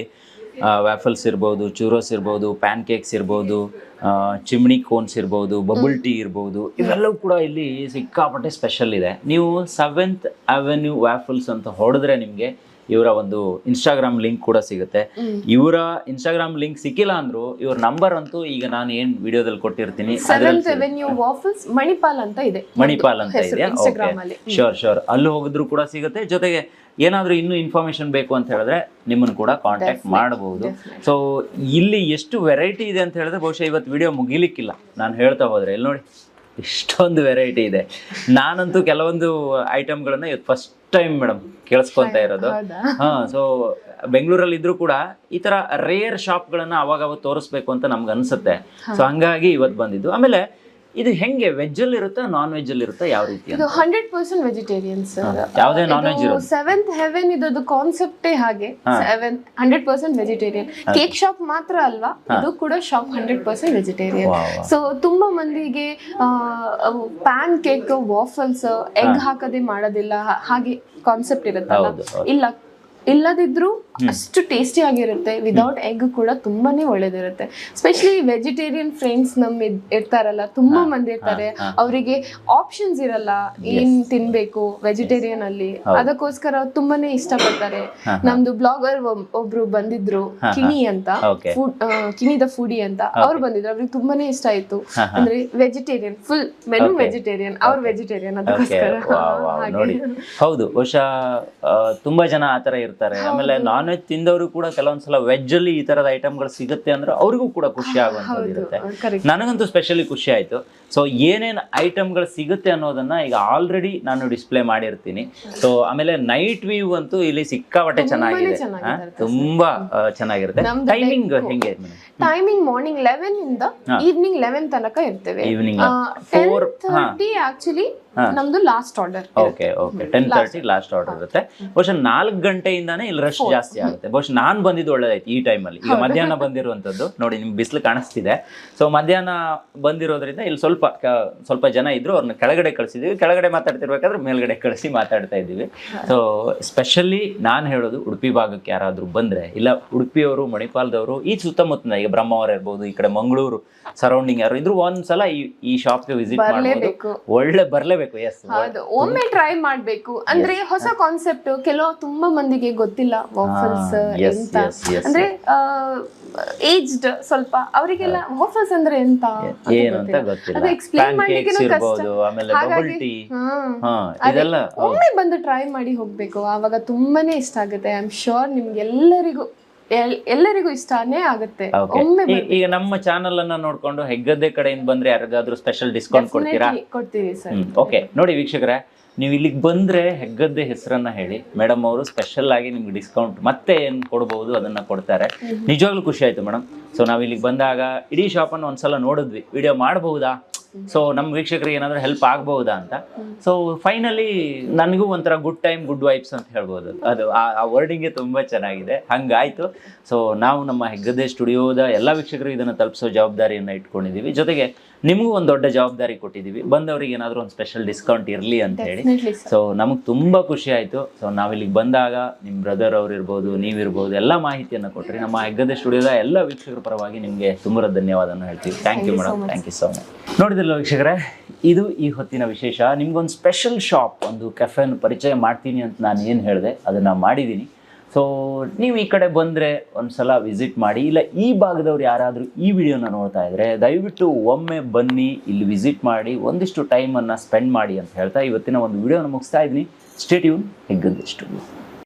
S2: ವ್ಯಾಫಲ್ಸ್ ಇರ್ಬೋದು ಚೂರೋಸ್ ಇರ್ಬೋದು ಪ್ಯಾನ್ ಕೇಕ್ಸ್ ಇರ್ಬೋದು ಚಿಮ್ಣಿ ಕೋನ್ಸ್ ಇರ್ಬೋದು ಬಬಲ್ ಟೀ ಇರ್ಬೋದು, ಇವೆಲ್ಲವೂ ಕೂಡ ಇಲ್ಲಿ ಸಿಕ್ಕಾಪಟ್ಟೆ ಸ್ಪೆಷಲ್ ಇದೆ. ನೀವು ಸೆವೆಂತ್ ಅವೆನ್ಯೂ ವ್ಯಾಫಲ್ಸ್ ಅಂತ ಹೊಡೆದ್ರೆ ನಿಮಗೆ ಇವರ ಒಂದು ಇನ್ಸ್ಟಾಗ್ರಾಮ್ ಲಿಂಕ್ ಕೂಡ ಸಿಗುತ್ತೆ. ಇವರ ಇನ್ಸ್ಟಾಗ್ರಾಮ್ ಲಿಂಕ್ ಸಿಕ್ಕಿಲ್ಲ ಅಂದ್ರು ಇವ್ರ ನಂಬರ್ ಅಂತೂ ಈಗ ನಾನು ಏನ್ ವಿಡಿಯೋದಲ್ಲಿ ಕೊಟ್ಟಿರ್ತೀನಿ
S1: ಮಣಿಪಾಲ್ ಅಂತ ಇದೆ.
S2: ಮಣಿಪಾಲ್ ಅಂತ
S1: ಇದೆ.
S2: ಶೋರ್ ಶೋರ್ ಅಲ್ಲಿ. ಹೋಗಿದ್ರು ಕೂಡ ಸಿಗುತ್ತೆ. ಜೊತೆಗೆ ಏನಾದರೂ ಇನ್ನೂ ಇನ್ಫಾರ್ಮೇಶನ್ ಬೇಕು ಅಂತ ಹೇಳಿದ್ರೆ ನಿಮ್ಮನ್ನು ಕೂಡ ಕಾಂಟ್ಯಾಕ್ಟ್ ಮಾಡಬಹುದು. ಸೊ ಇಲ್ಲಿ ಎಷ್ಟು ವೆರೈಟಿ ಇದೆ ಅಂತ ಹೇಳಿದ್ರೆ ಬಹುಶಃ ಇವತ್ತು ವಿಡಿಯೋ ಮುಗಿಲಿಕ್ಕಿಲ್ಲ. ನಾನು ಹೇಳ್ತಾ ಹೋದ್ರೆ. ಇಲ್ಲಿ ನೋಡಿ. ಇಷ್ಟೊಂದು ವೆರೈಟಿ ಇದೆ. ನಾನಂತೂ ಕೆಲವೊಂದು ಐಟಮ್ಗಳನ್ನ ಇವತ್ತು ಫಸ್ಟ್ ಟೈಮ್ ಮೇಡಮ್ ಕೇಳಿಸ್ಕೊಂತ ಇರೋದು? ಹಾ ಸೊ ಬೆಂಗಳೂರಲ್ಲಿ ಇದ್ರೂ ಕೂಡ ಈ ತರ ರೇರ್ ಶಾಪ್ಗಳನ್ನ ಅವಾಗ ಅವಾಗ ತೋರಿಸ್ಬೇಕು ಅಂತ ನಮ್ಗೆ ಅನ್ಸುತ್ತೆ ಸೊ ಹಂಗಾಗಿ ಇವತ್ತು ಬಂದಿದ್ದು. ಆಮೇಲೆ ಇದು ಹೆಂಗೆ ವೆಜ್ ಅಲ್ಲಿ ಇರುತ್ತಾ ನಾನ್ ವೆಜ್ ಅಲ್ಲಿ ಇರುತ್ತಾ ಯಾವ ರೀತಿ
S1: ಇದು ಹಂಡ್ರೆಡ್ ಪರ್ಸೆಂಟ್ ವೆಜಿಟೇರಿಯನ್ ಸರ್
S2: ಯಾವುದೇ ನಾನ್ ವೆಜ್ ಇರೋದು.
S1: ಸೆವೆಂತ್ ಹೆವೆನ್ ಇದ್ರದ್ದು ಕಾನ್ಸೆಪ್ಟೇ ಹಾಗೆ. Seven hundred percent vegetarian cake shop ಮಾತ್ರ ಅಲ್ವಾ? ಇದು ಕೂಡ shop hundred percent vegetarian. So ತುಂಬಾ ಮಂದಿಗೆ ಪ್ಯಾನ್ ಕೇಕ್ ವಾಫಲ್ಸ್ ಎಗ್ ಹಾಕದೆ ಮಾಡೋದಿಲ್ಲ. ಹಾಗೆ ಕಾನ್ಸೆಪ್ಟ್ ಇರುತ್ತಲ್ಲ. ಇಲ್ಲ ಇಲ್ಲದಿದ್ರು ಅಷ್ಟು ಟೇಸ್ಟಿ ಆಗಿರುತ್ತೆ. ವಿದೌಟ್ ಎಗ್ ಕೂಡ ತುಂಬಾನೇ ಒಳ್ಳೇದಿರುತ್ತೆ. ಸ್ಪೆಷಲಿ ವೆಜಿಟೇರಿಯನ್ ಫ್ರೆಂಡ್ಸ್ ನಮ್ ಇರ್ತಾರಲ್ಲ ತುಂಬಾ ಮಂದಿ ಇರ್ತಾರೆ. ಅವರಿಗೆ ಆಪ್ಷನ್ಸ್ ಇರಲ್ಲ. ಏನ್ ತಿನ್ಬೇಕು ವೆಜಿಟೇರಿಯನ್ ಅಲ್ಲಿ. ಅದಕ್ಕೋಸ್ಕರ ಅವ್ರು ತುಂಬಾನೇ ಇಷ್ಟಪಡ್ತಾರೆ. ನಮ್ದು ಬ್ಲಾಗರ್ ಒಬ್ರು ಬಂದಿದ್ರು ಕಿಣಿ ಅಂತ. ಫುಡ್ ಕಿಣಿ ದ ಫುಡಿ ಅಂತ. ಅವ್ರು ಬಂದಿದ್ರು. ಅವ್ರಿಗೆ ತುಂಬಾನೇ ಇಷ್ಟ ಆಯ್ತು. ಅಂದ್ರೆ ವೆಜಿಟೇರಿಯನ್ ಫುಲ್ ಮೆನು ವೆಜಿಟೇರಿಯನ್ ಅವ್ರು ವೆಜಿಟೇರಿಯನ್ ಅದಕ್ಕೋಸ್ಕರ.
S2: ಹೌದು ಬಹುಶಃ ತುಂಬಾ ಜನ ಆತರ ಇರ್ತಾರೆ. ಆಮೇಲೆ ನಾನ್ ವೆಜ್ ತಿಂದವರು ಕೂಡ ಕೆಲವೊಂದ್ಸಲ ವೆಜ್ ಅಲ್ಲಿ ಈ ತರದ ಐಟಮ್ಗಳು ಸಿಗುತ್ತೆ ಅಂದ್ರೆ ಅವ್ರಿಗೂ ಕೂಡ ಖುಷಿ ಆಗುವಂತದ್ದು ಇರುತ್ತೆ. ನನಗಂತೂ ಸ್ಪೆಷಲಿ ಖುಷಿ ಆಯ್ತು. ಸೊ ಏನೇನು ಐಟಮ್ಗಳು ಸಿಗುತ್ತೆ ಅನ್ನೋದನ್ನ ಈಗ ಆಲ್ರೆಡಿ ನಾನು ಡಿಸ್ಪ್ಲೇ ಮಾಡಿರ್ತೀನಿ. ಸೊ ಆಮೇಲೆ ನೈಟ್ ವ್ಯೂ ಅಂತೂ ಇಲ್ಲಿ ಸಿಕ್ಕಾಪಟ್ಟೆ ಚೆನ್ನಾಗಿದೆ? ತುಂಬಾ ಚೆನ್ನಾಗಿರುತ್ತೆ. ಟೈಮಿಂಗ್. ಹೆಂಗೆ
S1: ಟೈಮಿಂಗ್ ಮಾರ್ನಿಂಗ್ ಲೆವೆನ್ ಇಂದ ಈವ್ನಿಂಗ್ ಲೆವೆನ್ ತನಕ ಇರ್ತೇವೆ. ಟೆನ್ ಥರ್ಟಿ ಆಕ್ಚುಲಿ ನಮ್ದು last order
S2: okay okay ten thirty last order ಇರುತ್ತೆ. ಬಹುಶಃ ನಾಲ್ಕು ಗಂಟೆಯಿಂದಾನೇ ಇಲ್ಲಿ ರಶ್ ಜಾಸ್ತಿ ಆಗುತ್ತೆ. ಬಹುಶಃ ನಾನು ಬಂದಿದ್ದು ಒಳ್ಳೇದಾಯ್ತು ಈ ಟೈಮಲ್ಲಿ ಈಗ ಮಧ್ಯಾಹ್ನ ಬಂದಿರುವಂತದ್ದು ನೋಡಿ ನಿಮ್ಗೆ ಬಿಸಿಲು ಕಾಣಿಸ್ತಿದೆ. ಸೊ ಮಧ್ಯಾಹ್ನ ಬಂದಿರೋದ್ರಿಂದ ಇಲ್ಲಿ ಸ್ವಲ್ಪ ಸ್ವಲ್ಪ ಜನ ಇದ್ರು ಅವ್ರನ್ನ ಕೆಳಗಡೆ ಕಳಿಸಿದ್ವಿ. ಕೆಳಗಡೆ ಮಾತಾಡ್ತಿರ್ಬೇಕಾದ್ರೆ ಮೇಲ್ಗಡೆ ಕಳಿಸಿ ಮಾತಾಡ್ತಾ ಇದ್ದೀವಿ. ಸೊ ಸ್ಪೆಷಲಿ ನಾನು ಹೇಳೋದು ಉಡುಪಿ ಭಾಗಕ್ಕೆ ಯಾರಾದರೂ ಬಂದ್ರೆ ಇಲ್ಲ ಉಡುಪಿಯವರು ಮಣಿಪಾಲದವರು ಈ ಸುತ್ತಮುತ್ತ ಈಗ ಬ್ರಹ್ಮಾವರ ಇರ್ಬೋದು ಈ ಕಡೆ ಮಂಗಳೂರು ಸರೌಂಡಿಂಗ್ ಯಾರು ಇದ್ರು ಒಂದ್ಸಲ ಈ ಈ ಶಾಪ್ಗೆ ವಿಸಿಟ್ ಮಾಡಬೇಕು
S1: ಬರ್ಲೇಬೇಕು.
S2: ಒಳ್ಳೆ ಬರ್ಲೇಬೇಕು ಎಸ್
S1: ಹೌದು. ಒಮ್ಮೆ ಟ್ರೈ ಮಾಡಬೇಕು. ಅಂದ್ರೆ ಹೊಸ ಕಾನ್ಸೆಪ್ಟ್ ಕೆಲವು ತುಂಬಾ ಮಂದಿಗೆ ಗೊತ್ತಿಲ್ಲ ವಾಫಲ್ಸ್ ಎಂತ. ಅಂದ್ರೆ ಏಜ್ಡ್ ಸ್ವಲ್ಪ ಅವರಿಗೆಲ್ಲ ವಾಫಲ್ಸ್ ಅಂದ್ರೆ ಎಂತ
S2: ಏನು ಅಂತ
S1: ಗೊತ್ತಿಲ್ಲ. explain
S2: ಪ್ಯಾನ್
S1: ಕಷ್ಟ.
S2: ಇರ್ಬೋದು ಆಮೇಲೆ ಬಬಲ್ ಟೀ ಹಾ. ಇದೆಲ್ಲ
S1: ಒಮ್ಮೆ ಬಂದು ಟ್ರೈ ಮಾಡಿ ಹೋಗ್ಬೇಕು. ಆವಾಗ ತುಂಬಾನೇ ಇಷ್ಟ ಆಗುತ್ತೆ. ಐ ಆಮ್ ಶೋರ್ ನಿಮ್ಗೆ ಎಲ್ಲರಿಗೂ ಇಷ್ಟ ಎಲ್ಲರಿಗೂ ಇಷ್ಟನೇ ಆಗುತ್ತೆ. ಒಮ್ಮೆ
S2: ಈಗ ನಮ್ಮ ಚಾನಲ್ ಅನ್ನ ನೋಡ್ಕೊಂಡು ಹೆಗ್ಗದ್ದೆ ಕಡೆಯಿಂದ ಬಂದ್ರೆ ಯಾರಿಗಾದ್ರೂ ಸ್ಪೆಷಲ್ ಡಿಸ್ಕೌಂಟ್ ಕೊಡ್ತೀರಾ?
S1: ಕೊಡ್ತೀವಿ ಸರ್.
S2: ಓಕೆ ನೋಡಿ ವೀಕ್ಷಕರೇ ನೀವು ಇಲ್ಲಿಗೆ ಬಂದ್ರೆ ಹೆಗ್ಗದ್ದೆ ಹೆಸರನ್ನ ಹೇಳಿ ಮೇಡಮ್ ಅವರು ಸ್ಪೆಷಲ್ ಆಗಿ ನಿಮ್ಗೆ ಡಿಸ್ಕೌಂಟ್ ಮತ್ತೆ ಏನ್ ಕೊಡಬಹುದು ಅದನ್ನ ಕೊಡ್ತಾರೆ. ನಿಜವಾಗ್ಲೂ ಖುಷಿ ಆಯ್ತು ಮೇಡಮ್ ಸೊ ನಾವು ಇಲ್ಲಿಗೆ ಬಂದಾಗ ಇಡೀ ಅನ್ನು ಒಂದ್ಸಲ ನೋಡಿದ್ವಿ. ವಿಡಿಯೋ ಮಾಡಬಹುದಾ? ಸೊ ನಮ್ಮ ವೀಕ್ಷಕರಿಗೆ ಏನಾದರೂ ಹೆಲ್ಪ್ ಆಗ್ಬಹುದಾ ಅಂತ? ಸೊ ಫೈನಲಿ ನನಗೂ ಒಂಥರ ಗುಡ್ ಟೈಮ್ ಗುಡ್ ವೈಬ್ಸ್ ಅಂತ ಹೇಳ್ಬೋದು. ಅದು ಆ- ವರ್ಡಿಂಗ್ ತುಂಬ ಚೆನ್ನಾಗಿದೆ. ಹಂಗಾಯ್ತು. ಸೊ ನಾವು ನಮ್ಮ ಹೆಗ್ಗದ್ದೆ ಸ್ಟುಡಿಯೋದ ಎಲ್ಲ ವೀಕ್ಷಕರು ಇದನ್ನು ತಲುಪಿಸೋ ಜವಾಬ್ದಾರಿಯನ್ನು ಇಟ್ಕೊಂಡಿದ್ದೀವಿ ಜೊತೆಗೆ ನಿಮಗೂ ಒಂದು ದೊಡ್ಡ ಜವಾಬ್ದಾರಿ ಕೊಟ್ಟಿದ್ದೀವಿ ಬಂದವರಿಗೆ ಏನಾದರೂ ಒಂದು ಸ್ಪೆಷಲ್ ಡಿಸ್ಕೌಂಟ್ ಇರಲಿ ಅಂತ ಹೇಳಿ. ಸೊ ನಮಗೆ ತುಂಬ ಖುಷಿ ಆಯಿತು. ಸೊ ನಾವಿಲ್ಲಿಗೆ ಬಂದಾಗ ನಿಮ್ಮ ಬ್ರದರ್ ಅವ್ರು ಇರ್ಬೋದು ನೀವಿರ್ಬೋದು ಎಲ್ಲ ಮಾಹಿತಿಯನ್ನು ಕೊಟ್ರಿ. ನಮ್ಮ ಹೆಗ್ಗದ ಸ್ಟುಡಿಯೋದ ಎಲ್ಲ ವೀಕ್ಷಕರ ಪರವಾಗಿ ನಿಮಗೆ ತುಂಬ ಧನ್ಯವಾದನ ಹೇಳ್ತೀವಿ. Thank you madam thank you so much ನೋಡಿದಿಲ್ಲ ವೀಕ್ಷಕರೇ ಇದು ಈ ಹೊತ್ತಿನ ವಿಶೇಷ. ನಿಮ್ಗೊಂದು ಸ್ಪೆಷಲ್ ಶಾಪ್ ಒಂದು ಕೆಫೆನ ಪರಿಚಯ ಮಾಡ್ತೀನಿ ಅಂತ ನಾನು ಏನು ಹೇಳಿದೆ ಅದನ್ನು ಮಾಡಿದ್ದೀನಿ ಸೊ ನೀವು ಈ ಕಡೆ ಬಂದರೆ ಒಂದ್ಸಲ ವಿಸಿಟ್ ಮಾಡಿ, ಇಲ್ಲ ಈ ಭಾಗದವ್ರು ಯಾರಾದರೂ ಈ ವಿಡಿಯೋನ ನೋಡ್ತಾ ಇದ್ದರೆ ದಯವಿಟ್ಟು ಒಮ್ಮೆ ಬನ್ನಿ, ಇಲ್ಲಿ ವಿಸಿಟ್ ಮಾಡಿ, ಒಂದಿಷ್ಟು ಟೈಮನ್ನು ಸ್ಪೆಂಡ್ ಮಾಡಿ ಅಂತ ಹೇಳ್ತಾ ಇವತ್ತಿನ ಒಂದು ವಿಡಿಯೋನ ಮುಗಿಸ್ತಾ ಇದ್ದೀನಿ. ಸ್ಟೇಟ್ಯೂನ್ ಹೆಗ್ಗದ್ದಿಷ್ಟು.